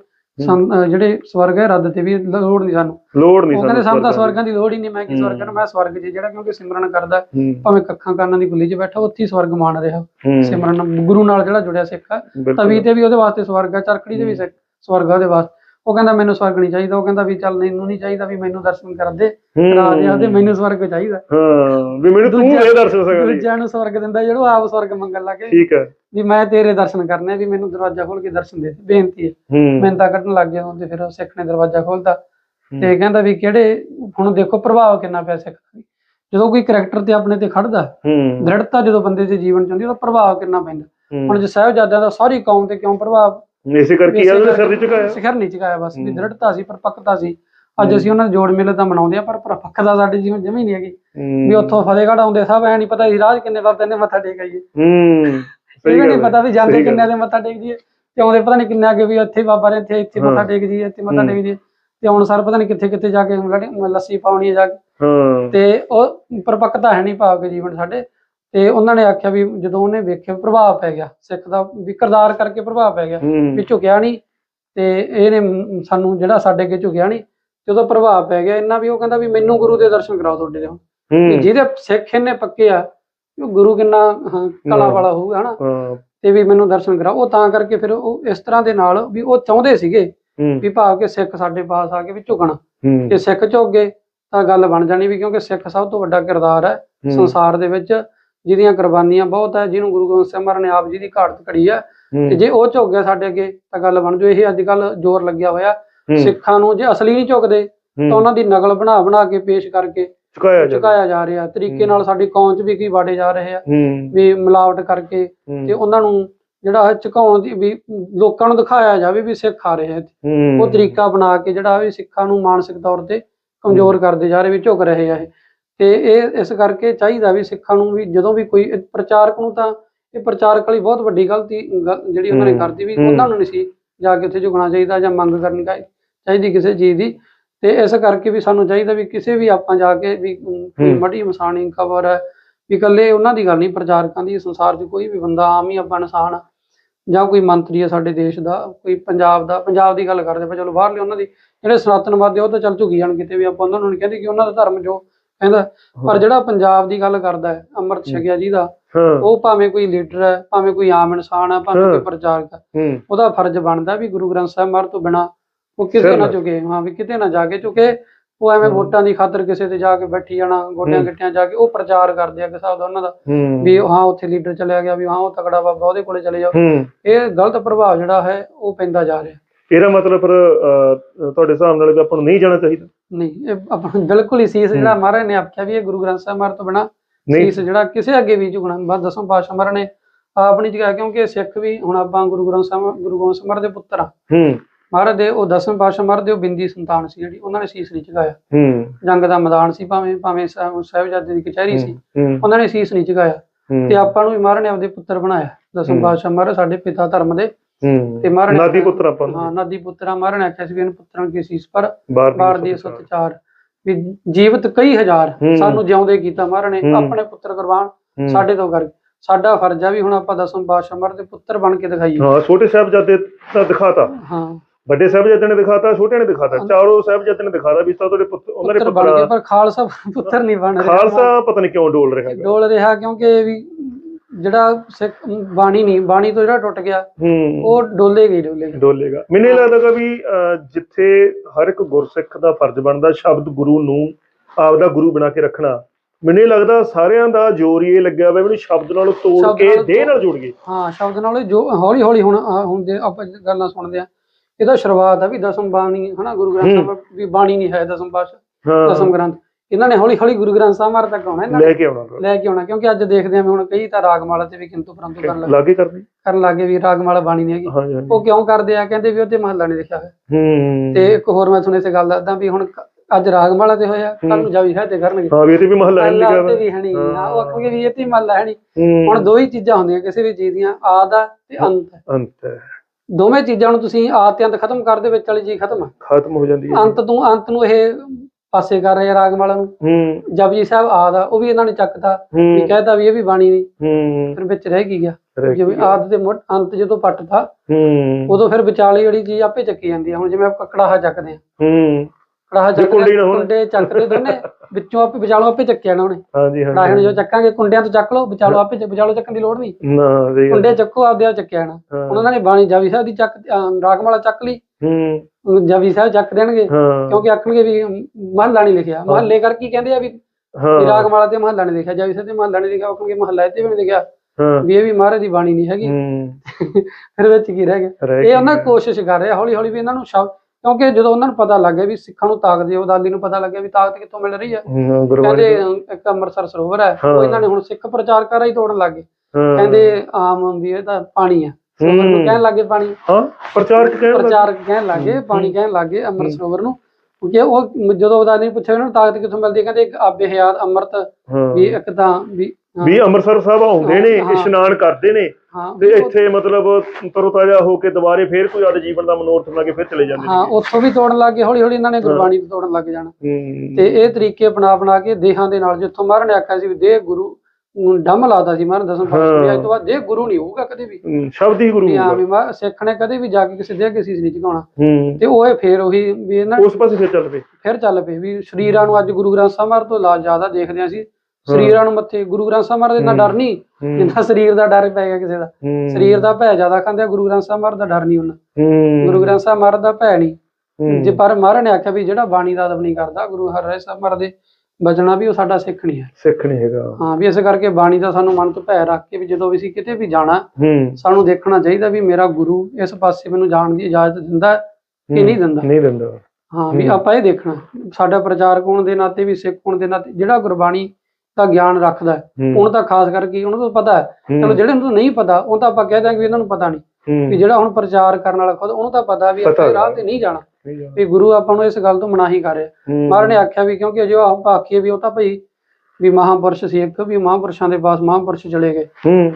ਜਿਹੜੇ ਸਵਰਗ ਹੈ ਰੱਦ ਤੇ ਵੀ ਲੋੜ ਨਹੀਂ ਸਾਨੂੰ। ਲੋੜ ਨਹੀਂ ਕਹਿੰਦੇ ਸਾਨੂੰ ਤਾਂ ਸਵਰਗਾਂ ਦੀ। ਲੋੜ ਹੀ ਨਹੀਂ। ਮੈਂ ਕੀ ਸਵਰਗ ਹੂੰ। ਕਰਨਾ ਮੈਂ ਸਵਰਗ 'ਚ ਜਿਹੜਾ ਕਿਉਂਕਿ ਸਿਮਰਨ ਕਰਦਾ ਦੀ। ਹੂੰ। ਭਾਵੇਂ ਕੱਖਾਂ ਕੰਨਾਂ ਦੀ ਗੁੱਲੀ 'ਚ ਬੈਠਾ ਉੱਥੇ ਹੀ ਸਵਰਗ ਮਾਣ ਰਿਹਾ। ਹੂੰ। ਸਿਮਰਨ ਗੁਰੂ ਨਾਲ ਜਿਹੜਾ ਜੁੜਿਆ ਸਿੱਖ। ਤਵੀ ਤੇ ਵੀ ਉਹਦੇ ਵਾਸਤੇ ਸਵਰਗ ਆ ਚਰਖੜੀ ਦੇ ਵੀ ਸਵਰਗ ਉਹਦੇ ਵਾਸਤੇ। ਉਹ ਕਹਿੰਦਾ ਮੈਨੂੰ ਸਵਰਗ ਨਹੀਂ ਚਾਹੀਦਾ ਉਹ ਕਹਿੰਦਾ ਵੀ ਚੱਲ ਮੈਨੂੰ ਨਹੀਂ ਚਾਹੀਦਾ ਵੀ ਮੈਨੂੰ ਦਰਸ਼ਨ ਕਰਦੇ ਹੂੰ। ਰਾਜੇ ਆਦੇ ਮੈਨੂੰ ਸਵਰਗ ਚਾਹੀਦਾ। ਹਾਂ ਵੀ ਮੈਨੂੰ ਤੂੰ ਇਹ ਦਰਸ਼ਨ ਸਕਦੀ ਦੂਜਿਆਂ ਨੂੰ ਸਵਰਗ ਦਿੰਦਾ ਜਿਹੜਾ ਆਪ ਸਵਰਗ ਮੰਗਣ ਲੱਗੇ ਠੀਕ ਹੈ। ਵੀ ਮੈਂ ਤੇਰੇ ਦਰਸ਼ਨ ਕਰਨੇ ਵੀ ਮੈਨੂੰ ਦਰਵਾਜ਼ਾ ਖੋਲ ਕੇ ਦਰਸ਼ਨ ਦੇ ਬੇਨਤੀ ਹੈ। ਹੂੰ। ਮਿੰਤਾ ਕੱਢਣ ਲੱਗ ਗਿਆ ਤੇ ਫਿਰ ਉਹ ਸਿੱਖ ਨੇ ਦਰਵਾਜ਼ਾ ਖੋਲਤਾ ਹੂੰ। ਤੇ ਕਹਿੰਦਾ ਵੀ ਕਿਹੜੇ ਹੁਣ ਦੇਖੋ ਪ੍ਰਭਾਵ ਕਿੰਨਾ ਪਿਆ ਸਿੱਖ ਦਾ। ਜਦੋਂ ਕੋਈ ਕਰੈਕਟਰ ਤੇ ਆਪਣੇ ਤੇ ਖੜਦਾ ਦ੍ਰਿੜਤਾ ਜਦੋਂ ਬੰਦੇ ਦੇ ਜੀਵਨ ਚ ਹੁੰਦੀ ਉਹਦਾ ਪ੍ਰਭਾਵ ਕਿੰਨਾ ਪੈਂਦਾ। ਹੁਣ ਜੇ ਸਾਹਿਬਜ਼ਾਦਿਆਂ ਦਾ ਸਾਰੀ ਕੌਮ ਤੇ ਕਿਉਂ ਪ੍ਰਭਾਵ ਇਸੇ ਕਰਕੇ ਉਹਨੇ ਕਰਕੇ ਸਿਰ ਝੁਕਾਇਆ ਸਿਖਰ ਨਹੀਂ ਚੁਕਾਇਆ ਬਸ ਵੀ ਹੂੰ। ਦ੍ਰਿੜਤਾ ਸੀ ਪਰਪੱਕਤਾ ਸੀ ਅੱਜ ਹੂੰ। ਅਸੀਂ ਉਹਨਾਂ ਦੇ ਜੋੜ ਮੇਲੇ ਤਾਂ ਮਨਾਉਂਦੇ ਆ ਪਰ ਪਰਪੱਕਤਾ ਸਾਡੇ ਜੀਵਨ ਜਮੀ ਨਹੀਂ ਹੈਗੀ ਹੂੰ। ਵੀ ਉੱਥੋਂ ਫਤਿਹਗੜ੍ਹ ਆਉਂਦੇ ਸਭ ਐ ਨਹੀਂ ਪਤਾ ਸੀ ਰਾਜ ਕਿੰਨੇ ਵਾਰ ਤੈਨੇ ਮੱਥਾ ਟੇਕ ਆਈਏ ਹੂੰ ਇਹ ਸਹੀ ਵੀ ਗੱਲ ਨਹੀਂ ਹੈ। ਪਤਾ ਵੀ ਜਾਂਦੇ ਸਹੀ ਗੱਲ ਕਿੰਨੇ ਦੇ ਮੱਥਾ ਟੇਕ ਜੀਏ ਤੇ ਆਉਂਦੇ ਪਤਾ ਨਹੀਂ ਕਿੰਨੇ ਅੱਗੇ ਵੀ ਇੱਥੇ ਬਾਬਾ ਨੇ ਇੱਥੇ ਇੱਥੇ ਮੱਥਾ ਹਾਂ। ਟੇਕ ਜੀਏ ਇੱਥੇ ਮੱਥਾ ਹੂੰ। ਟੇਕ ਜੀਏ ਤੇ ਹੁਣ ਸਰ ਪਤਾ ਨਹੀਂ ਕਿੱਥੇ ਕਿੱਥੇ ਜਾ ਕੇ ਲੜੀ- ਲੱਸੀ ਪਾਉਣੀ ਹੈ ਜਾ ਕੇ ਹਾਂ ਤੇ ਉਹ ਪਰਪੱਕਤਾ ਹੈ ਨਹੀਂ ਭਾਵ ਕੇ ਜੀਵਨ ਸਾਡੇ ਤੇ ਉਹਨਾਂ ਨੇ ਆਖਿਆ ਵੀ ਜਦੋਂ ਉਹਨੇ ਵੇਖਿਆ ਪ੍ਰਭਾਵ ਪੈ ਗਿਆ ਸਿੱਖ ਦਾ ਵੀ ਕਰਦਾਰ ਕਰਕੇ ਪ੍ਰਭਾਵ ਪੈ ਗਿਆ ਵੀ ਝੁਕਿਆ ਨਹੀਂ ਤੇ ਇਹਨੇ ਸਾਨੂੰ ਜਿਹੜਾ ਸਾਡੇ ਅੱਗੇ ਝੁਕਿਆ ਨਹੀਂ ਤੇ ਉਹਦਾ ਪ੍ਰਭਾਵ ਪੈ ਗਿਆ। ਇੰਨਾ ਵੀ ਉਹ ਕਹਿੰਦਾ ਵੀ ਮੈਨੂੰ ਗੁਰੂ ਦੇ ਦਰਸ਼ਨ ਕਰਾਓ ਤੁਹਾਡੇ ਦੇ ਹੁਣ ਜਿਹਦੇ ਸਿੱਖ ਇਹਨੇ ਪੱਕੇ ਆ ਉਹ ਗੁਰੂ ਕਿੰਨਾ ਕਲਾ। ਵਾਲਾ ਹੋਊਗਾ ਹਨਾ? ਤੇ ਵੀ ਮੈਨੂੰ ਦਰਸ਼ਨ ਕਰਾਓ। ਉਹ ਤਾਂ ਕਰਕੇ ਫਿਰ ਉਹ ਇਸ ਤਰ੍ਹਾਂ ਦੇ ਨਾਲ ਵੀ ਉਹ ਚਾਹੁੰਦੇ ਸੀਗੇ ਵੀ ਭਾਵ ਕਿ ਸਿੱਖ ਸਾਡੇ ਪਾਸ ਆ ਕੇ ਵੀ ਝੁਕਣ। ਜੇ ਸਿੱਖ ਝੁਕ ਗਏ ਤਾਂ ਗੱਲ ਬਣ ਜਾਣੀ ਵੀ ਕਿਉਂਕਿ ਸਿੱਖ ਸਭ ਤੋਂ ਵੱਡਾ ਕਿਰਦਾਰ ਹੂੰ, ਸੰਸਾਰ ਦੇ ਵਿੱਚ। ਜਿਹਦੀਆਂ ਕੁਰਬਾਨੀਆਂ ਬਹੁਤ ਹੈ ਜਿਹਨੂੰ ਗੁਰੂ ਗੋਬਿੰਦ ਸਿੰਘ ਮਹਾਰਾਜ ਨੇ ਆਪ ਜੀ ਦੀ ਘਾਟ ਘੜੀ ਆ ਹੂੰ, ਤੇ ਜੇ ਉਹ ਝੁਕ ਗਿਆ ਸਾਡੇ ਅੱਗੇ ਤਾਂ ਗੱਲ ਬਣ ਜੂ ਇਹ ਅੱਜ ਕੱਲ ਜ਼ੋਰ ਲੱਗਿਆ ਹੋਇਆ। ਸਿੱਖਾਂ ਨੂੰ ਜੇ ਅਸਲੀ ਨਹੀਂ ਝੁਕਦੇ ਤਾਂ ਉਹਨਾਂ ਦੀ ਨਕਲ ਬਣਾ ਬਣਾ ਕੇ ਪੇਸ਼ ਕਰਕੇ ਝੁਕਾਇਆ ਜਾ ਰਿਹਾ। ਤਰੀਕੇ ਨਾਲ ਸਾਡੀ ਕੌਮ 'ਚ ਵੀ ਕੀ ਵਾੜੇ ਜਾ ਰਹੇ ਆ ਵੀ ਮਿਲਾਵਟ ਕਰਕੇ ਤੇ ਉਹਨਾਂ ਨੂੰ ਜਿਹੜਾ ਹੈ ਝੁਕਾਉਣ ਦੀ ਵੀ ਲੋਕਾਂ ਨੂੰ ਦਿਖਾਇਆ ਜਾਵੇ ਵੀ ਸਿੱਖ ਆ ਰਹੇ ਆ ਉਹ ਤਰੀਕਾ ਬਣਾ ਕੇ ਜਿਹੜਾ ਵੀ ਸਿੱਖਾਂ ਨੂੰ ਮਾਨਸਿਕ ਤੌਰ ਤੇ ਕਮਜ਼ੋਰ ਕਰਦੇ ਜਾ ਰਹੇ ਵੀ ਝੁਕ ਰਹੇ ਆ ਇਹ। ਤੇ ਇਹ ਇਸ ਕਰਕੇ ਚਾਹੀਦਾ ਵੀ ਸਿੱਖਾਂ ਨੂੰ ਵੀ ਜਦੋਂ ਵੀ ਕੋਈ ਪ੍ਰਚਾਰਕ ਨੂੰ ਤਾਂ ਇਹ ਪ੍ਰਚਾਰਕ ਵਾਲੀ ਬਹੁਤ ਵੱਡੀ ਗਲਤੀ ਜਿਹੜੀ ਉਹਨਾਂ ਨੇ ਕਰਤੀ ਵੀ। ਉਹਨਾਂ ਨੂੰ ਨਹੀਂ ਸੀ ਜਾ ਕੇ ਉੱਥੇ ਝੁਕਣਾ ਚਾਹੀਦਾ ਜਾਂ ਮੰਗ ਕਰਨੀ ਚਾਹੀ- ਚਾਹੀਦੀ ਕਿਸੇ ਚੀਜ਼ ਦੀ ਤੇ ਇਸ ਕਰਕੇ ਵੀ ਸਾਨੂੰ ਚਾਹੀਦਾ ਵੀ ਕਿਸੇ ਵੀ ਆਪਾਂ ਜਾ ਕੇ ਵੀ। ਮੜੀ ਮਸਾਣੀ ਖਬਰ ਵੀ ਇਕੱਲੇ ਉਹਨਾਂ ਦੀ ਗੱਲ ਨਹੀਂ ਪ੍ਰਚਾਰਕਾਂ ਦੀ ਸੰਸਾਰ 'ਚ ਕੋਈ ਵੀ ਬੰਦਾ ਆਮ ਹੀ ਆਪਾਂ ਇਨਸਾਨ ਜਾਂ ਕੋਈ ਮੰਤਰੀ ਹੈ ਸਾਡੇ ਦੇਸ਼ ਦਾ ਕੋਈ ਪੰਜਾਬ ਦਾ ਪੰਜਾਬ ਦੀ ਗੱਲ ਕਰਦੇ ਆਪਾਂ ਚਲੋ ਬਾਹਰਲੇ ਉਹਨਾਂ ਦੀ ਜਿਹੜੇ ਸਨਾਤਨਵਾਦੀ ਉਹ ਤਾਂ ਚੱਲ ਝੁਕੀ ਜਾਣ ਕਿਤੇ ਵੀ ਆਪਾਂ ਉਹਨਾਂ ਨੂੰ ਨਹੀਂ ਕਹਿੰਦੇ ਕਿ ਉਹਨਾਂ ਦਾ ਧਰਮ ਜੋ ਕਹਿੰਦਾ ਪਰ ਜਿਹੜਾ ਪੰਜਾਬ ਦੀ ਗੱਲ ਕਰਦਾ ਹੈ ਅੰਮ੍ਰਿਤ ਛਕਿਆ ਜਿਹਦਾ ਹਾਂ। ਉਹ ਭਾਵੇਂ ਕੋਈ ਲੀਡਰ ਹੈ ਭਾਵੇਂ ਕੋਈ ਆਮ ਇਨਸਾਨ ਹੈ ਭਾਵੇਂ ਕੋਈ। ਪ੍ਰਚਾਰਕ ਹੈ ਉਹਦਾ ਫਰਜ਼ ਬਣਦਾ ਵੀ ਗੁਰੂ ਗ੍ਰੰਥ ਸਾਹਿਬ ਮਰ ਤੋਂ ਬਿਨਾ ਉਹ ਕਿਤੇ ਨਾ ਝੁਕੇ ਹਾਂ ਵੀ ਕਿਤੇ ਨਾ ਜਾ ਕੇ ਝੁਕੇ ਉਹ ਐਵੇਂ। ਵੋਟਾਂ ਦੀ ਖਾਤਰ ਕਿਸੇ ਤੇ ਜਾ ਕੇ ਬੈਠੀ ਜਾਣਾ ਗੋਡਿਆਂ। ਗਿੱਟਿਆਂ ਜਾ ਕੇ ਉਹ ਪ੍ਰਚਾਰ ਕਰਦੇ ਆ ਕਿ ਸਾਹਿਬ ਦਾ ਉਹਨਾਂ ਦਾ ਵੀ ਹਾਂ ਉੱਥੇ ਲੀਡਰ ਚਲਿਆ ਗਿਆ ਵੀ ਹਾਂ ਉਹ ਤਕੜਾ ਬਾਬਾ ਉਹਦੇ ਕੋਲੇ ਚਲੇ ਜਾਓ। ਇਹ ਗਲਤ ਪ੍ਰਭਾਵ ਜਿਹੜਾ ਹੈ ਉਹ ਪੈਂਦਾ ਜਾ ਰਿਹਾ। ਇਹਦਾ ਮਤਲਬ ਫਿਰ ਤੁਹਾਡੇ ਹਿਸਾਬ ਨਾਲ ਵੀ ਆਪਾਂ ਨੂੰ ਨਹੀਂ ਜਾਣਾ ਚਾਹੀਦਾ? ਨਹੀਂ ਇਹ ਬਿਲਕੁਲ ਹੀ ਸੀਸ ਜਿਹੜਾ ਮਹਾਰਾਜ ਨੇ ਆਖਿਆ ਵੀ ਇਹ ਗੁਰੂ ਗ੍ਰੰਥ ਸਾਹਿਬ ਮਹਾਰਾਜ ਤੋਂ ਬਿਨਾ ਸੀਸ ਜਿਹੜਾ ਕਿਸੇ ਅੱਗੇ ਵੀ ਝੁਕਣਾ। ਬਸ ਦਸਮ ਪਾਤਸ਼ਾਹ ਮਹਾਰਾਜ ਨੇ ਆਪ ਨਹੀਂ ਝੁਕਾਇਆ ਕਿਉਂਕਿ ਸਿੱਖ ਵੀ ਹੁਣ ਆਪਾਂ ਗੁਰੂ ਗ੍ਰੰਥ ਸਾਹਿਬ ਗੁਰੂ ਗੋਬਿੰਦ ਸਿੰਘ ਦੇ ਪੁੱਤਰ ਆ। ਹੂੰ। ਮਹਾਰਾਜ ਦੇ ਉਹ ਦਸਮ ਪਾਤਸ਼ਾਹ ਮਹਾਰਾਜ ਦੇ ਉਹ ਬਿੰਦੀ ਸੰਤਾਨ ਸੀ ਜਿਹੜੀ ਉਹਨਾਂ ਨੇ ਸੀਸ ਨਹੀਂ ਝੁਕਾਇਆ। ਹੂੰ। ਜੰਗ ਦਾ ਮੈਦਾਨ ਸੀ ਭਾਵੇਂ ਭਾਵੇਂ ਸਾਹਿਬ- ਸਾਹਿਬਜ਼ਾਦੇ ਦੀ ਕਚਹਿਰੀ ਸੀ ਉਹਨਾਂ ਨੇ ਸੀਸ ਨਹੀਂ ਝੁਕਾਇਆ। ਤੇ ਆਪਾਂ ਨੂੰ ਵੀ ਮਹਾਰਾਜ ਨੇ ਆਪਦੇ ਪੁੱਤਰ ਬਣਾਇਆ। ਦਸਮ। ਪਾਤਸ਼ਾਹ ਮਹਾਰਾਜ ਸਾਡੇ ਪਿਤਾ ਧਰਮ ਦੇ ਹੂੰ। ਤੇ ਮਹਾਰਾਜ ਨੇ ਨਾਦੀ ਪੁੱਤਰ ਆਪਾਂ ਨੂੰ। ਹਾਂ ਨਾਦੀ ਪੁੱਤਰਾ ਮਹਾਰਾਜ ਨੇ ਆਖਿਆ ਸੀ ਇਹਨਾਂ ਪੁੱਤਰਾਂ ਕੀ ਸੀਸ ਪਰ ਬਾਹਰ ਬਾਰ ਦੀ ਸਤਿਚਾਰ ਵੀ ਜੀਵਤ ਕਈ ਹਜ਼ਾਰ। ਸਾਨੂੰ ਜਿਉਂਦੇ ਕੀਤਾ ਹੂੰ। ਆਪਣੇ ਪੁੱਤਰ ਕੁਰਬਾਨ। ਸਾਡੇ ਤੋਂ ਕਰ ਸਾਡਾ ਫਰਜ਼ ਆ ਵੀ ਹੁਣ ਆਪਾਂ ਦਸਮ ਮਹਾਰਾਜ ਦੇ ਪੁੱਤਰ ਬਣ ਕੇ ਦਿਖਾਈਏ। ਹਾਂ ਛੋਟੇ ਸਾਹਿਬਜ਼ਾਦੇ ਤਾਂ ਦਿਖਾਤਾ। ਹਾਂ। ਵੱਡੇ ਸਾਹਿਬਜ਼ਾਦੇ ਨੇ ਦਿਖਾਤਾ ਛੋਟੇ ਨੇ ਦਿਖਾਤਾ ਚਾਰੋਂ ਸਾਹਿਬਜ਼ਾਦੇ ਨੇ ਦਿਖਾਤਾ ਵੀ ਤਾਂ ਤੁਹਾਡੇ ਪੁੱਤ ਉਹਨਾਂ ਦੇ ਪੁੱਤਰ ਬਣ ਕੇ ਪੁੱਤਰ ਪਰ ਖਾਲਸਾ ਪੁੱਤਰ ਨਹੀਂ ਬਣ ਰਿਹਾ। ਖਾਲਸਾ ਪਤਾ ਨਹੀਂ ਕਿਉਂ ਡੋਲ ਰਿਹਾ ਡੋਲ ਰਿਹਾ ਕਿਉਂਕਿ ਇਹ ਵੀ ਜਿਹੜਾ ਸਿੱਖ ਬਾਣੀ ਨਹੀਂ ਬਾਣੀ ਤੋਂ ਜਿਹੜਾ ਟੁੱਟ ਗਿਆ ਹੂੰ। ਉਹ ਡੋਲੇ ਗਈ ਡੋਲੇ ਡੋਲੇਗਾ ਮੈਨੂੰ ਇਹ ਲੱਗਦਾ ਗਾ ਵੀ ਅਹ, ਜਿੱਥੇ ਹਰ ਇੱਕ ਗੁਰਸਿੱਖ ਦਾ ਫਰਜ਼ ਬਣਦਾ ਸ਼ਬਦ ਗੁਰੂ ਨੂੰ ਆਪਦਾ ਗੁਰੂ ਬਣਾ ਕੇ ਰੱਖਣਾ ਮੈਨੂੰ ਇਹ ਲੱਗਦਾ ਸਾਰਿਆਂ ਦਾ ਜ਼ੋਰ ਹੀ ਇਹ ਲੱਗਿਆ ਵੀ ਇਹਨੂੰ ਸ਼ਬਦ ਨਾਲ ਤੋੜ ਸ਼ਬਦ ਕੇ ਨਾਲ ਦੇਹ ਨਾਲ ਜੋੜ ਗਏ। ਹਾਂ ਸ਼ਬਦ ਨਾਲ ਜੋ ਹੌਲੀ ਹੌਲੀ ਹੁਣ ਹੁਣ ਜੇ ਆਪਾਂ ਗੱਲਾਂ ਸੁਣਦੇ ਆ ਇਹਦਾ ਸ਼ੁਰੂਆਤ ਆ ਵੀ ਦਸਮ ਬਾਣੀ ਹਨਾ ਗੁਰੂ ਗ੍ਰੰਥ ਸਾਹਿਬ ਵੀ ਬਾਣੀ ਨਹੀਂ ਹੈ ਦਸਮ ਪਾਤਸ਼ਾਹ ਹਾਂ। ਦਸਮ ਗ੍ਰੰਥ। ਇਹਨਾਂ ਨੇ ਹੌਲੀ ਹੌਲੀ ਗੁਰੂ ਗ੍ਰੰਥ ਸਾਹਿਬ ਮਹਾਰਾਜ ਤੱਕ ਆਉਣਾ ਇਹਨਾਂ ਨੇ। ਲੈ ਕੇ ਆਉਣਾ ਗਾ। ਲੈ ਕੇ ਆਉਣਾ ਕਿਉਂਕਿ ਅੱਜ ਦੇਖਦੇ ਆਂ ਵੀ ਹੁਣ ਕਈ ਤਾਂ ਰਾਗਮਾਲਾ ਤੇ ਵੀ ਕਿੰਤੂ ਪਰੰਤੂ ਕਰਨ ਲੱਗ ਲਾਗੇ ਕਰਦੀ ਕਰਨ ਲੱਗੇ ਵੀ ਰਾਗਮਾਲਾ ਬਾਣੀ ਨਹੀਂ ਹੈਗੀ। ਹਾਂਜੀ ਹਾਂਜੀ। ਉਹ ਕਿਉਂ ਕਰਦੇ ਆ? ਕਹਿੰਦੇ ਵੀ ਉਹਦੇ ਮਹੱਲਾ ਨਹੀਂ ਲਿਖਿਆ ਹੋਇਆ। ਹੂੰ ਤੇ ਇੱਕ ਹੋਰ ਮੈਂ ਤੁਹਾਨੂੰ ਇਸੇ ਗੱਲ ਦੱਸਦਾ ਵੀ ਹੁਣ ਕ- ਅੱਜ ਰਾਗਮਾਲਾ ਤੇ ਹੋਇਆ ਕੱਲ ਨੂੰ ਜਾਵੀ ਸਾਹਿਬ ਤੇ ਕਰਨਗੇ। ਹਾਂ ਵੀ ਇਹਦੇ ਵੀ ਮਹੱਲਾ ਨਹੀਂ ਮਹੱਲਾ ਲਿਖਿਆ ਤੇ ਵੀ ਹੈ ਹਾਂ। ਉਹ ਆਖਣਗੇ ਵੀ ਇਹ ਤੇ ਮਹੱਲਾ ਹੈ ਨਹੀਂ ਹੂੰ। ਹੁਣ ਦੋ ਹੀ ਚੀਜ਼ਾਂ ਹੁੰਦੀਆਂ ਕਿਸੇ ਵੀ ਚੀਜ਼ ਦੀਆਂ ਆਦ ਆ ਤੇ ਅੰਤ ਹੈ। ਅੰਤ। ਹੈ। ਦੋਵੇਂ ਚੀਜ਼ਾਂ ਨੂੰ ਤੁਸੀਂ ਆਦ ਤੇ ਅੰਤ ਖਤਮ ਕਰ ਦੇ ਵਿੱਚ ਵਾਲੀ ਚੀਜ਼ ਖਤਮ ਹੈ ਖਤਮ ਹੋ ਜਾਂਦੀ ਹੈ ਅੰਤ ਤੋਂ ਅੰਤ ਨੂੰ ਇਹ ਪਾਸੇ ਕਰ ਰਹੇ ਆ ਰਾਗਮਾਲਾ ਨੂੰ। ਹੂੰ। ਜਪਜੀ ਸਾਹਿਬ ਆਦ ਆ ਉਹ ਵੀ ਇਹਨਾਂ ਨੇ ਚੱਕਤਾ। ਵੀ ਕਹਿਤਾ ਵੀ ਇਹ ਵੀ ਬਾਣੀ ਨਹੀਂ। ਹੂੰ। ਫਿਰ ਵਿੱਚ ਰਹਿ ਗਿਆ। ਰਹਿ ਜਿਵੇਂ। ਆਦ ਦੇ ਮੁੱਢ ਅੰਤ ਜਦੋਂ ਪੱਟਤਾ ਹੂੰ। ਉਦੋਂ ਫਿਰ ਵਿਚਾਲੇ ਜਿਹੜੀ ਚੀਜ਼ ਆਪੇ ਚੱਕੀ ਜਾਂਦੀ ਆ। ਹੁਣ ਜਿਵੇਂ ਆਪਾਂ ਕੜਾਹਾ ਚੱਕਦੇ ਆ। ਹੂੰ। ਕੜਾਹਾ ਚੱਕਦੇ ਕੁੰਡੇ ਆ, ਚੱਕਦੇ ਦੋਨੇ ਵਿੱਚੋਂ ਆਪੇ ਵਿਚਾਲੋਂ ਆਪੇ ਚੱਕਿਆ ਨਾ ਉਹਨੇ। ਹਾਂਜੀ ਕੜਾਹੇ ਨੂੰ ਜੋ ਹਾਂਜੀ। ਚੱਕਾਂਗੇ ਕੁੰਡਿਆਂ ਤੋਂ ਚੱਕ ਲਓ ਵਿਚਾਲੋਂ ਆਪੇ ਵਿਚਾਲੋਂ ਚੱਕਣ ਦੀ ਲੋੜ ਨਹੀਂ। ਨਾ ਕੁੰਡੇ ਚੱਕੋ ਆਪਦੇ ਆਪ ਚੱਕਿਆ ਨਾ ਉਹਨਾਂ ਨੇ ਬਾਣੀ ਜਾਵੀ ਸਾਹਿਬ ਦੀ ਚੱਕ ਰਾਗਮਾਲਾ ਚੱਕ ਲਈ। ਹੂੰ। ਜਾਵੀ ਸਾਹਿਬ ਚੱਕ ਦੇਣਗੇ। ਹਾਂ। ਕਿਉਂਕਿ ਆਖਣਗੇ ਵੀ ਮਹੱਲਾ ਨਹੀਂ ਲਿਖਿਆ। ਮਹੱਲੇ ਕਰਕੇ ਹੀ ਕਹਿੰਦੇ ਆ ਵੀ ਵੀ ਹਾਂ। ਰਾਗਮਾਲਾ ਤੇ ਮਹੱਲਾ ਨਹੀਂ ਲਿਖਿਆ। ਜਾਵੀ ਸਾਹਿਬ ਤੇ ਮਹੱਲਾ ਨਹੀਂ ਲਿਖਿਆ ਆਖਣਗੇ ਮਹੱਲਾ ਇੱਥੇ ਵੀ ਨਹੀਂ ਲਿਖਿਆ। ਹਾਂ। ਵੀ ਇਹ ਵੀ ਮਹਾਰਾਜ ਦੀ ਬਾਣੀ ਨਹੀਂ ਹੈਗੀ। ਹੂੰ। ਫਿਰ ਵਿੱਚ ਕੀ ਰਹਿ ਗਿਆ? ਇਹ ਉਹਨਾਂ। ਕੋਸ਼ਿਸ਼ ਕਰ ਰਿਹਾ ਹੌਲੀ ਹੌਲੀ ਵੀ ਇਹਨਾਂ ਨੂੰ ਸ਼ਬਦ ਕਿਉਂਕਿ ਜਦੋਂ ਉਹਨਾਂ ਨੂੰ ਪਤਾ ਲੱਗ ਗਿਆ ਵੀ ਸਿੱਖਾਂ ਨੂੰ ਤਾਕਤ ਦੀ ਉਦਾਲੀ ਨੂੰ ਪਤਾ ਲੱਗਿਆ ਵੀ ਤਾਕਤ ਕਿੱਥੋਂ ਮਿਲ ਰਹੀ ਹੈ। ਹਾਂ, ਕਹਿੰਦੇ ਇੱਕ ਅੰਮ੍ਰਿਤਸਰ ਸਰੋਵਰ ਹੈ ਹਾਂ। ਉਹ ਇਹਨਾਂ ਨੇ ਹੁਣ ਸਿੱਖ ਪ੍ਰਚਾਰਕਾਂ ਰਾਹੀਂ ਤੋੜਨ ਲੱਗ ਗਏ। ਹਾਂ। ਕਹਿੰਦੇ ਆਮ ਵੀ ਇਹ ਤਾਂ ਪਾਣੀ ਆ ਸਰੋਵਰ ਨੂੰ। ਕਹਿਣ ਲੱਗੇ ਪਾਣੀ। ਹਾਂ ਪ੍ਰਚਾਰਕ ਕਹਿਣ ਲੱਗੇ। ਪ੍ਰਚਾਰਕ ਕਹਿਣ ਲੱਗੇ ਪਾਣੀ ਕਹਿਣ ਲੱਗੇ ਅੰਮ੍ਰਿਤ ਸਰੋਵਰ ਨੂੰ। ਕਿਉਂਕਿ ਉਹ ਜਦੋਂ ਉਦਾਲੀ ਨੇ ਪੁੱਛਿਆ ਇਹਨਾਂ ਨੂੰ ਤਾਕਤ ਕਿੱਥੋਂ ਮਿਲਦੀ ਹੈ? ਕਹਿੰਦੇ ਇੱਕ ਆਬੇ ਹਯਾਤ ਅੰਮ੍ਰਿਤ ਵੀ ਇੱਕ ਤਾਂ ਵੀ ਵੀ ਅੰਮ੍ਰਿਤਸਰ ਸਾਹਿਬ ਆਉਂਦੇ ਨੇ। ਇਸ਼ਨਾਨ ਕਰਦੇ ਨੇ ਤੇ ਇੱਥੇ ਮਤਲਬ ਤਰੋਤਾਜ਼ਾ ਹੋ ਕੇ ਦੁਬਾਰੇ ਫੇਰ ਕੋਈ ਆਪਦੇ ਜੀਵਨ ਦਾ ਮਨੋਰਥ ਬਣਾ ਕੇ ਫਿਰ ਚਲੇ ਜਾਂਦੇ ਹਾਂ ਉੱਥੋਂ ਵੀ ਤੋੜਨ ਲੱਗ ਹੌਲੀ ਹੌਲੀ ਇਹਨਾਂ ਨੇ ਗੁਰਬਾਣੀ ਤੋੜਨ ਲੱਗ ਜਾਣਾ। ਤੇ ਇਹ ਤਰੀਕੇ ਬਣਾ ਬਣਾ ਕੇ ਦੇਹਾਂ ਦੇ ਨਾਲ ਜਿੱਥੋਂ ਮਹਾਰਾਜ ਨੇ ਆਖਿਆ ਸੀ ਵੀ ਦੇਹ ਗੁਰੂ ਡੰਮ ਲਾਦਾ ਸੀ ਮਹਾਰਾਜ ਦਸਮ। ਪਾਤਸ਼ਾਹ ਅੱਜ ਤੋਂ ਬਾਅਦ ਇਹ ਗੁਰੂ ਨਹੀਂ ਹੋਊਗਾ ਕਦੇ ਵੀ। ਸ਼ਬਦ ਹੀ ਗੁਰੂ ਵੀ ਹੋਊਗਾ। ਵੀ ਮਾ- ਸਿੱਖ ਨੇ ਕਦੇ ਵੀ ਜਾ ਕੇ ਕਿਸੇ ਦੇ ਅੱਗੇ ਸੀਸ ਨਹੀਂ ਝੁਕਾਉਣਾ। ਤੇ ਉਹ ਇਹ ਫੇਰ ਉਹੀ ਵੀ ਇਹਨਾਂ ਉਸ ਪਾਸੇ ਫਿਰ ਚੱਲ ਪਏ। ਫਿਰ ਚੱਲ ਪਏ ਵੀ ਸਰੀਰਾਂ ਨੂੰ ਅੱਜ ਗੁਰੂ ਗ੍ਰੰਥ ਸਾਹਿਬ ਤੋਂ ਲਾ ਜ਼ਿਆਦਾ ਦੇਖਦੇ ਹਾਂ ਅਸੀਂ। ਸਰੀਰਾਂ ਨੂੰ ਮੱਥੇ ਗੁਰੂ ਗ੍ਰੰਥ ਸਾਹਿਬ ਮਹਾਰਾਜ ਦਾ ਹੂੰ। ਡਰ ਨਹੀਂ ਜਿੰਨਾ ਸਰੀਰ ਦਾ ਡਰ ਪੈ ਗਿਆ ਕਿਸੇ ਦਾ। ਸਰੀਰ ਦਾ ਭੈ ਜ਼ਿਆਦਾ ਖਾਂਦੇ ਆ ਗੁਰੂ ਗ੍ਰੰਥ ਸਾਹਿਬ ਮਹਾਰਾਜ ਦਾ ਡਰ ਨਹੀਂ ਉਹਨਾਂ। ਗੁਰੂ ਗ੍ਰੰਥ ਸਾਹਿਬ ਮਹਾਰਾਜ ਦਾ ਭੈ ਨਹੀਂ। ਜੇ ਪਰ ਮਹਾਰਾਜ ਨੇ ਆਖਿਆ ਵੀ ਜਿਹੜਾ ਬਾਣੀ ਦਾ ਅਦਬ ਨਹੀਂ ਕਰਦਾ ਗੁਰੂ ਹਰਿ ਸਾਹਿਬ ਮਹਾਰਾਜ ਦੇ। ਬਚਣਾ ਵੀ ਉਹ ਸਾਡਾ ਸਿੱਖ ਨਹੀਂ ਹੈ। ਸਿੱਖ ਨਹੀਂ ਹੈਗਾ। ਹਾਂ ਵੀ ਇਸ ਕਰਕੇ ਬਾਣੀ ਦਾ ਸਾਨੂੰ ਮਨ ਤੋਂ ਭੈ ਰੱਖ ਕੇ ਵੀ ਜਦੋਂ ਵੀ ਅਸੀਂ ਕਿਤੇ ਵੀ ਜਾਣਾ ਹੂੰ। ਸਾਨੂੰ ਦੇਖਣਾ ਚਾਹੀਦਾ ਵੀ ਮੇਰਾ ਗੁਰੂ ਇਸ ਪਾਸੇ ਮੈਨੂੰ ਜਾਣ ਦੀ ਇਜਾਜ਼ਤ ਦਿੰਦਾ ਹੈ ਕਿ ਨਹੀਂ ਦਿੰਦਾ। ਨਹੀਂ ਦਿੰਦਾ। ਹਾਂ ਵੀ। ਆਪਾਂ ਇਹ ਦੇਖਣਾ ਸਾਡਾ ਪ੍ਰਚਾਰਕ ਹੋਣ ਦੇ ਨਾਤੇ ਵੀ ਸਿੱਖ ਹੋਣ ਦੇ ਨਾਤੇ ਜਿਹੜਾ ਗੁਰਬਾਣੀ ਦਾ ਗਿਆਨ ਰੱਖਦਾ ਉਹਨੂੰ ਤਾਂ ਖਾਸ ਕਰਕੇ ਉਹਨਾਂ ਨੂੰ ਪਤਾ ਹੈ। ਚਲੋ ਜਿਹੜੇ ਨੂੰ ਨਹੀਂ ਪਤਾ ਉਹ ਤਾਂ ਆਪਾਂ ਕਹਿ ਦਾਂਗੇ ਵੀ ਇਹਨਾਂ ਨੂੰ ਪਤਾ ਨਹੀਂ। ਵੀ ਜਿਹੜਾ ਹੁਣ ਪ੍ਰਚਾਰ ਕਰਨ ਵਾਲਾ ਖੁਦ ਉਹਨੂੰ ਤਾਂ ਪਤਾ ਵੀ ਆਪਾਂ ਰਾਹ। ਤੇ ਨਹੀਂ ਜਾਣਾ। ਵੀ ਗੁਰੂ ਆਪਾਂ ਨੂੰ ਇਸ ਗੱਲ ਤੋਂ ਮਨਾਹੀ ਕਰ ਰਿਹਾ। ਮਹਾਰਾਜ ਨੇ ਆਖਿਆ ਵੀ ਕਿਉਂਕਿ ਜੋ ਆਪਾਂ ਆਖੀਏ ਵੀ ਉਹ ਤਾਂ ਭਈ ਵੀ ਮਹਾਂਪੁਰਸ਼ ਸੀ ਇੱਕ ਵੀ ਮਹਾਂਪੁਰਸ਼ਾਂ ਦੇ ਪਾਸ ਮਹਾਂਪੁਰਸ਼ ਚਲੇ ਗਏ। ਹੂੰ।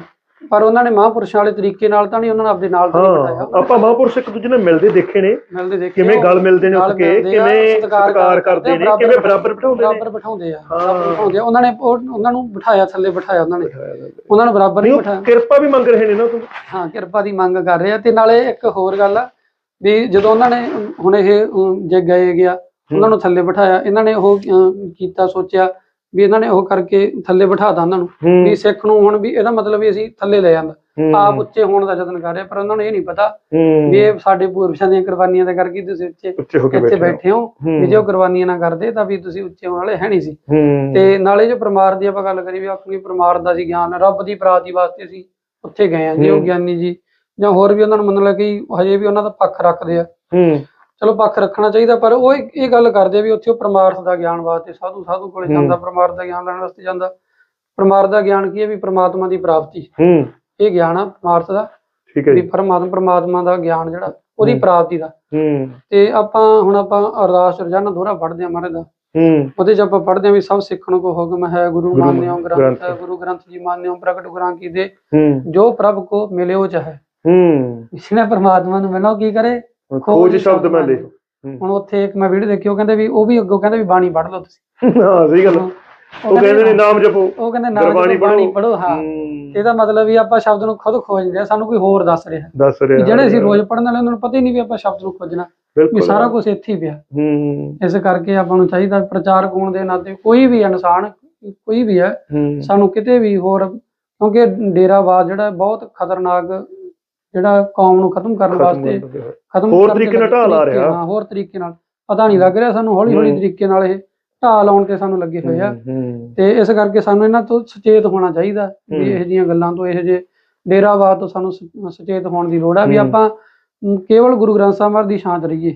ਪਰ ਉਹਨਾਂ ਨੇ ਮਹਾਂਪੁਰਸ਼ਾਂ ਵਾਲੇ ਤਰੀਕੇ ਨਾਲ ਤਾਂ ਨਹੀਂ ਉਹਨਾਂ ਨੂੰ ਆਪਦੇ ਨਾਲ ਤਾਂ ਨਹੀਂ ਬਿਠਾਇਆ ਆਪਾਂ ਮਹਾਂਪੁਰਸ਼ ਇੱਕ ਦੂਜੇ ਨਾਲ ਮਿਲਦੇ ਦੇਖੇ ਨੇ। ਮਿਲਦੇ ਦੇਖੇ ਕਿਵੇਂ ਗੱਲ ਮਿਲਦੇ ਨੇ ਉੱਠ ਕੇ ਕਿਵੇਂ ਸਤਿਕਾਰ ਕਰਦੇ ਨੇ ਕਿਵੇਂ ਬਰਾਬਰ ਬਿਠਾਉਂਦੇ ਨੇ। ਬਰਾਬਰ ਬਿਠਾਉਂਦੇ ਆ ਬਿਠਾਉਂਦੇ ਆ। ਉਹਨਾਂ ਨੇ ਉਹ- ਉਹਨਾਂ ਨੂੰ ਬਿਠਾਇਆ ਥੱਲੇ ਬਿਠਾਇਆ ਉਹਨਾਂ ਨੇ। ਉਹਨਾਂ ਨੂੰ ਬਰਾਬਰ ਨਹੀਂ ਬਿਠਾਇਆ। ਕਿਰਪਾ ਵੀ ਮੰਗ ਰਹੇ ਨੇ ਨਾ ਤੂੰ। ਹਾਂ ਕਿਰਪਾ ਦੀ ਮੰਗ ਕਰ ਰਹੇ ਆ। ਤੇ ਨਾਲੇ ਇੱਕ ਹੋਰ ਗੱਲ ਆ ਵੀ ਜਦੋਂ ਉਹਨਾਂ ਨੇ ਹੁਣ ਇਹ ਜੇ ਗਏ ਗਿਆ ਉਹਨਾਂ ਨੂੰ ਥੱਲੇ ਬਿਠਾਇਆ ਇਹਨਾਂ ਨੇ ਉਹ ਕੀਤਾ ਸੋਚਿਆ ਵੀ ਇਹਨਾਂ ਨੇ ਉਹ ਕਰਕੇ ਥੱਲੇ ਬਿਠਾਤਾ ਉਹਨਾਂ ਨੂੰ ਵੀ ਸਿੱਖ ਨੂੰ ਹੁਣ ਵੀ ਇਹਦਾ ਮਤਲਬ ਵੀ ਅਸੀਂ ਥੱਲੇ ਲੈ ਜਾਂਦਾ। ਆਪ ਉੱਚੇ ਹੋਣ ਦਾ ਯਤਨ ਕਰ ਰਹੇ ਪਰ ਉਹਨਾਂ ਨੂੰ ਇਹ ਨਹੀਂ ਪਤਾ ਵੀ ਇਹ ਸਾਡੇ ਪੂਰਵਜਾਂ ਦੀਆਂ ਕੁਰਬਾਨੀਆਂ ਦੇ ਕਰਕੇ ਤੁਸੀਂ ਉੱਚੇ ਇੱਥੇ ਬੈਠੇ ਹੋ। ਵੀ ਜੇ ਉਹ ਕੁਰਬਾਨੀਆਂ ਨਾ ਕਰਦੇ ਤਾਂ ਵੀ ਤੁਸੀਂ ਉੱਚੇ ਹੋਣ ਵਾਲੇ ਹੈ ਨਹੀਂ ਸੀ। ਤੇ ਨਾਲੇ ਜੋ ਪ੍ਰਮਾਰ ਦੀ ਆਪਾਂ ਗੱਲ ਕਰੀ ਵੀ ਆਪਣੀ ਪ੍ਰਮਾਰ ਦਾ ਸੀ ਗਿਆਨ ਰੱਬ ਦੀ ਪ੍ਰਾਪਤੀ ਵਾਸਤੇ ਅਸੀਂ ਉੱਥੇ ਗਏ ਆ ਜੀ ਉਹ। ਗਿਆਨੀ ਜੀ ਜਾਂ ਹੋਰ ਵੀ ਉਹਨਾਂ ਨੂੰ ਮੰਨ ਲਾ ਕਿ ਹਜੇ ਵੀ ਉਹਨਾਂ ਦਾ ਪੱਖ ਰੱਖਦੇ ਆ। ਹੂੰ। ਚਲੋ ਪੱਖ ਰੱਖਣਾ ਚਾਹੀਦਾ ਪਰ ਉਹ ਇਹ ਗੱਲ ਕਰਦੇ ਆ ਵੀ ਉੱਥੇ ਉਹ ਪ੍ਰਮਾਰਥ ਦਾ ਗਿਆਨ ਵਾਸਤੇ ਸਾਧੂ ਸਾਧੂ ਕੋਲੇ। ਜਾਂਦਾ ਪ੍ਰਮਾਰਥ ਦਾ ਗਿਆਨ ਲੈਣ ਵਾਸਤੇ ਜਾਂਦਾ। ਪ੍ਰਮਾਰਥ ਦਾ ਗਿਆਨ ਕੀ ਹੈ ਵੀ ਪ੍ਰਮਾਤਮਾ ਦੀ ਪ੍ਰਾਪਤੀ। ਹੂੰ। ਇਹ ਗਿਆਨ ਆ ਪ੍ਰਮਾਰਥ ਦਾ। ਠੀਕ ਹੈ ਵੀ ਜੀ ਪਰਮਾਤਮਾ ਪ੍ਰਮਾਤਮਾ ਦਾ ਗਿਆਨ ਜਿਹੜਾ ਉਹਦੀ। ਪ੍ਰਾਪਤੀ ਦਾ। ਹੂੰ। ਤੇ ਆਪਾਂ ਹੁਣ ਆਪਾਂ ਅਰਦਾਸ ਰੋਜ਼ਾਨਾ ਦੋਹਰਾ ਪੜ੍ਹਦੇ ਆ ਮਹਾਰਾਜ ਦਾ। ਹੂੰ। ਉਹਦੇ ਚ ਆਪਾਂ ਪੜ੍ਹਦੇ ਆ ਵੀ ਸਭ ਸਿੱਖਣ ਕੋ ਹੁਕਮ ਹੈ ਗੁਰੂ ਮਾਨਿਓ ਗ੍ਰੰਥ। ਗੁਰੂ ਗ੍ਰੰਥ ਜੀ ਮਾਨਿਓ ਪ੍ਰਗਟ ਗੁਰਾਂ ਕੀ ਦੇ। ਜੋ ਪ੍ਰਭ ਕੋ ਮਿਲਿਓ ਚਾਹੇ। ਹੂੰ। ਜਿਹਨੇ ਪ੍ਰਮਾਤਮਾ ਨੂੰ ਮਿਲੋ ਕੀ ਕਰੇ? ਖੋਜ ਸ਼ਬਦ ਮੈਂ ਲਿਖ ਹੁਣ ਉੱਥੇ ਇੱਕ ਮੈਂ ਵੀਡੀਓ ਦੇਖੀ ਉਹ ਕਹਿੰਦੇ ਵੀ ਉਹ ਵੀ ਅੱਗੋਂ ਕਹਿੰਦੇ ਵੀ ਬਾਣੀ ਪੜ੍ਹ ਲਓ ਤੁਸੀਂ। ਹਾਂ ਸਹੀ ਗੱਲ। ਉਹ ਕਹਿੰਦੇ ਨੇ ਨਾਮ ਜਪੋ। ਉਹ ਕਹਿੰਦੇ ਨਾ ਗੁਰਬਾਣੀ ਬਾਣੀ। ਪੜੋ ਹਾਂ। ਇਹਦਾ ਮਤਲਬ ਵੀ ਆਪਾਂ ਸ਼ਬਦ ਨੂੰ ਖੁਦ ਖੋਜਦੇ ਆ ਸਾਨੂੰ ਕੋਈ ਹੋਰ ਦੱਸ ਰਿਹਾ। ਦੱਸ ਰਿਹਾ। ਜਿਹੜੇ ਅਸੀਂ ਰੋਜ਼ ਪੜਨ ਵਾਲੇ ਉਹਨਾਂ ਨੂੰ ਪਤਾ ਹੀ ਨਹੀਂ ਵੀ ਆਪਾਂ ਸ਼ਬਦ ਨੂੰ ਖੋਜਣਾ। ਵੀ ਸਾਰਾ ਕੁਝ ਇੱਥੇ ਹੀ ਪਿਆ। ਹੂੰ। ਇਸ ਕਰਕੇ ਆਪਾਂ ਨੂੰ ਚਾਹੀਦਾ ਪ੍ਰਚਾਰਕ ਹੋਣ ਦੇ ਨਾਤੇ ਕੋਈ ਵੀ ਇਨਸਾਨ ਕੋਈ ਵੀ ਹੈ ਸਾਨੂੰ ਕਿਤੇ ਵੀ ਹੋਰ ਕਿਉਂਕਿ ਡੇਰਾਵਾਦ ਜਿਹੜਾ ਬਹੁਤ ਖਤਰਨਾਕ ਜਿਹੜਾ ਕੌਮ ਨੂੰ ਖਤਮ ਕਰਨ ਵਾਸਤੇ। ਖਤਮ ਹੋਰ ਤਰੀਕੇ ਨਾਲ ਢਾਹ ਲਾ ਤਰੀਕੇ- ਰਿਹਾ। ਹਾਂ ਹੋਰ ਤਰੀਕੇ ਨਾਲ ਪਤਾ ਨਹੀਂ ਲੱਗ ਰਿਹਾ ਸਾਨੂੰ ਹੌਲੀ ਹੌਲੀ। ਤਰੀਕੇ ਨਾਲ ਇਹ ਢਾਹ ਲਾਉਣ ਤੇ ਸਾਨੂੰ ਲੱਗੇ ਹੋਏ ਆ ਤੇ ਇਸ ਕਰਕੇ ਸਾਨੂੰ ਇਹਨਾਂ ਤੋਂ ਸੁਚੇਤ ਹੋਣਾ ਚਾਹੀਦਾ ਵੀ। ਇਹੋ ਜਿਹੀਆਂ ਗੱਲਾਂ ਤੋਂ ਇਹੋ ਜਿਹੇ ਡੇਰਾਵਾਦ ਤੋਂ ਸਾਨੂੰ ਸੁਚੇਤ ਹੋਣ ਦੀ ਲੋੜ ਆ ਵੀ। ਆਪਾਂ ਕੇਵਲ ਗੁਰੂ ਗ੍ਰੰਥ ਸਾਹਿਬ ਦੀ ਸ਼ਾਂਤ ਰਹੀਏ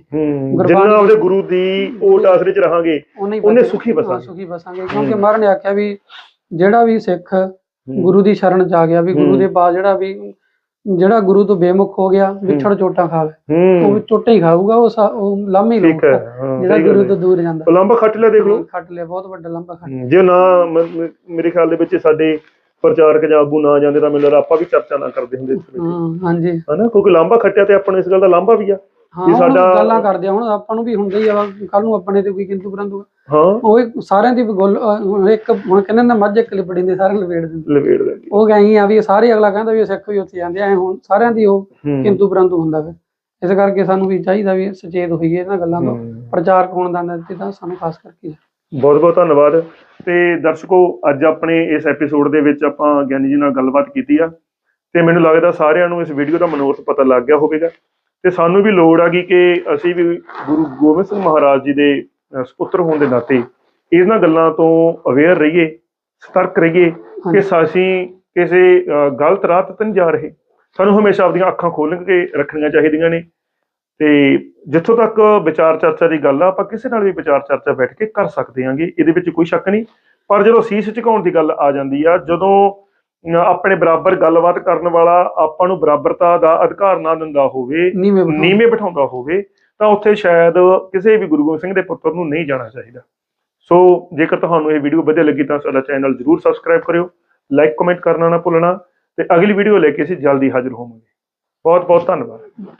ਜਿੰਨਾ ਆਪਦੇ ਗੁਰੂ ਦੀ ਓਟ ਆਸਰੇ ਚ ਰਹਾਂਗੇ ਉਹਨੇ ਸੁਖੀ ਬਸਾਂਗੇ। ਸੁਖੀ ਬਸਾਂਗੇ ਕਿਉਂਕਿ ਮਹਾਰਾਜ ਨੇ ਆਖਿਆ ਵੀ ਜਿਹੜਾ ਵੀ ਸਿੱਖ ਗੁਰੂ ਦੀ ਸ਼ਰਨ ਚ ਆ ਗਿਆ ਵੀ ਗੁਰੂ। ਦੇ ਪਾਸ ਜਿਹੜਾ ਵੀ ਜਿਹੜਾ ਗੁਰੂ ਤੋਂ ਬੇਮੁਖ ਹੋ ਗਿਆ ਵਿਛੜ ਚੋਟਾਂ ਖਾਵੇ ਉਹ ਚੋਟਾਂ ਹੀ ਖਾਊਗਾ ਉਹ ਉਹ ਲਾਮੀ ਲਊਗਾ। ਜਿਹੜਾ ਗੁਰੂ ਤੋਂ। ਦੂਰ ਜਾਂਦਾ। ਲੰਬਾ ਖੱਟ ਲਿਆ ਦੇਖ ਲਓ। ਖੱਟ ਲਿਆ ਬਹੁਤ ਵੱਡਾ ਲੰਬਾ ਖੱਟ ਜੇ ਨਾ ਮੇਰੇ ਖਿਆਲ ਦੇ ਵਿੱਚ ਸਾਡੇ ਪ੍ਰਚਾਰਕ ਜਾਂ ਆਗੂ ਨਾ ਜਾਂਦੇ ਤਾਂ ਮੈਨੂੰ ਲੱਗਦਾ ਆਪਾਂ ਵੀ ਚਰਚਾ ਨਾ ਕਰਦੇ ਹੁੰਦੇ ਹਾਂ ਹਾਂਜੀ। ਹਨਾ ਕਿਉਂਕਿ ਲਾਂਬਾ ਖੱਟਿਆ ਤੇ ਆਪਾਂ ਨੂੰ ਇਸ ਗੱਲ ਦਾ ਲਾਂਬਾ ਵੀ ਆ। ਹਾਂ ਹੁਣ ਸਾਡਾ- ਗੱਲਾਂ ਕਰਦੇ ਆ ਹੁਣ ਆਪਾਂ ਨੂੰ ਵੀ ਹੁੰਦਾ ਹੀ ਆ ਕੱਲ ਨੂੰ ਆਪਣੇ ਤੇ ਕੋਈ ਕਿੰਤੂ ਪਰੰਤੂ ਹਾਂ। ਉਹ ਇੱਕ ਸਾਰਿਆਂ ਦੀ ਗੱਲ ਅਹ ਇੱਕ ਹੁਣ ਕਹਿੰਦੇ ਨਾ ਮੱਝ ਇੱਕ ਲਿਬੜੀ ਦੇ ਸਾਰੇ ਲਪੇੜ ਦਿੰਦੇ। ਲਵੇੜ ਦੇ ਉਹ ਗਈ ਆ ਵੀ ਸਾਰੇ ਅਗਲਾ ਕਹਿੰਦਾ ਵੀ ਸਿੱਖ ਵੀ ਉੱਥੇ ਜਾਂਦੇ ਆ ਐਂ ਹੁਣ ਸਾਰਿਆਂ ਦੀ ਉਹ ਹੂੰ। ਕਿੰਤੂ ਪਰੰਤੂ ਹੁੰਦਾ ਫਿਰ। ਇਸ ਕਰਕੇ ਸਾਨੂੰ ਵੀ ਚਾਹੀਦਾ ਵੀ ਸੁਚੇਤ ਹੋਈਏ ਇਹਨਾਂ ਗੱਲਾਂ ਤੋਂ। ਹੂੰ। ਪ੍ਰਚਾਰਕ ਹੋਣ ਦਾ ਨਤੀਜਾ ਤਾਂ ਸਾਨੂੰ ਖਾਸ ਕਰਕੇ ਬਹੁਤ ਬਹੁਤ ਧੰਨਵਾਦ। ਤੇ ਦਰਸ਼ਕੋ ਅੱਜ ਆਪਣੇ ਇਸ ਐਪੀਸੋਡ ਦੇ ਵਿੱਚ ਆਪਾਂ ਗਿਆਨੀ ਜੀ ਨਾਲ ਗੱਲਬਾਤ ਕੀਤੀ ਆ। ਤੇ ਮੈਨੂੰ ਲੱਗਦਾ ਸਾਰਿਆਂ ਨੂੰ ਇਸ ਵੀਡੀਓ ਦਾ ਮਨੋਰਥ ਪਤਾ ਲੱਗ ਗਿਆ ਹੋਵੇਗਾ। ਤੇ ਸਾਨੂੰ ਵੀ ਲੋੜ ਆ ਗਈ ਕਿ ਅਸੀਂ ਵੀ ਗੁਰੂ ਗੋਬਿੰਦ ਸਿੰਘ ਮਹਾਰਾਜ ਜੀ ਦੇ ਸੁਪੁੱਤਰ ਹੋਣ ਦੇ ਨਾਤੇ ਇਹਨਾਂ ਗੱਲਾਂ ਤੋਂ ਅਵੇਅਰ ਰਹੀਏ ਸਤਰਕ ਰਹੀਏ ਕਿ। ਅਸੀਂ ਕਿਸੇ ਗਲਤ ਰਾਹ ਤੇ ਨਹੀਂ ਜਾ ਰਹੇ ਸਾਨੂੰ ਹਮੇਸ਼ਾ ਆਪਣੀਆਂ ਅੱਖਾਂ ਖੋਲ੍ਹ ਕੇ ਰੱਖਣੀਆਂ ਚਾਹੀਦੀਆਂ ਨੇ ਤੇ ਜਿੱਥੋਂ ਤੱਕ ਵਿਚਾਰ ਚਰਚਾ ਦੀ ਗੱਲ ਆ ਆਪਾਂ ਕਿਸੇ ਨਾਲ ਵੀ ਵਿਚਾਰ ਚਰਚਾ ਬੈਠ ਕੇ ਕਰ ਸਕਦੇ ਹਾਂਗੇ ਇਹਦੇ ਵਿੱਚ ਕੋਈ ਸ਼ੱਕ ਨਹੀਂ ਪਰ ਜਦੋਂ ਸੀਸ ਝੁਕਾਉਣ ਦੀ ਗੱਲ ਆ ਜਾਂਦੀ ਆ ਜਦੋਂ ਆਪਣੇ ਬਰਾਬਰ ਗੱਲਬਾਤ ਕਰਨ ਵਾਲਾ ਆਪਾਂ ਨੂੰ ਬਰਾਬਰਤਾ ਦਾ ਅਧਿਕਾਰ ਨਾ ਦਿੰਦਾ ਹੋਵੇ ਨੀਵੇਂ ਬਿਠਾਉਂਦਾ। ਹੋਵੇ ਤਾਂ ਉੱਥੇ ਸ਼ਾਇਦ ਕਿਸੇ ਵੀ ਗੁਰੂ ਗੋਬਿੰਦ ਸਿੰਘ ਦੇ ਪੁੱਤਰ ਨੂੰ ਨਹੀਂ ਜਾਣਾ ਚਾਹੀਦਾ। ਸੋ ਜੇਕਰ ਤੁਹਾਨੂੰ ਇਹ ਵੀਡੀਓ ਵਧੀਆ ਲੱਗੀ ਤਾਂ ਸਾਡਾ ਚੈਨਲ ਜਰੂਰ ਸਬਸਕ੍ਰਾਈਬ ਕਰਿਓ ਲਾਈਕ ਕਮੈਂਟ ਕਰਨਾ ਨਾ ਭੁੱਲਣਾ ਤੇ ਅਗਲੀ ਵੀਡੀਓ ਲੈ ਕੇ ਅਸੀਂ ਜਲਦੀ ਹਾਜ਼ਰ ਹੋਵਾਂਗੇ। ਬਹੁਤ ਬਹੁਤ ਧੰਨਵਾਦ।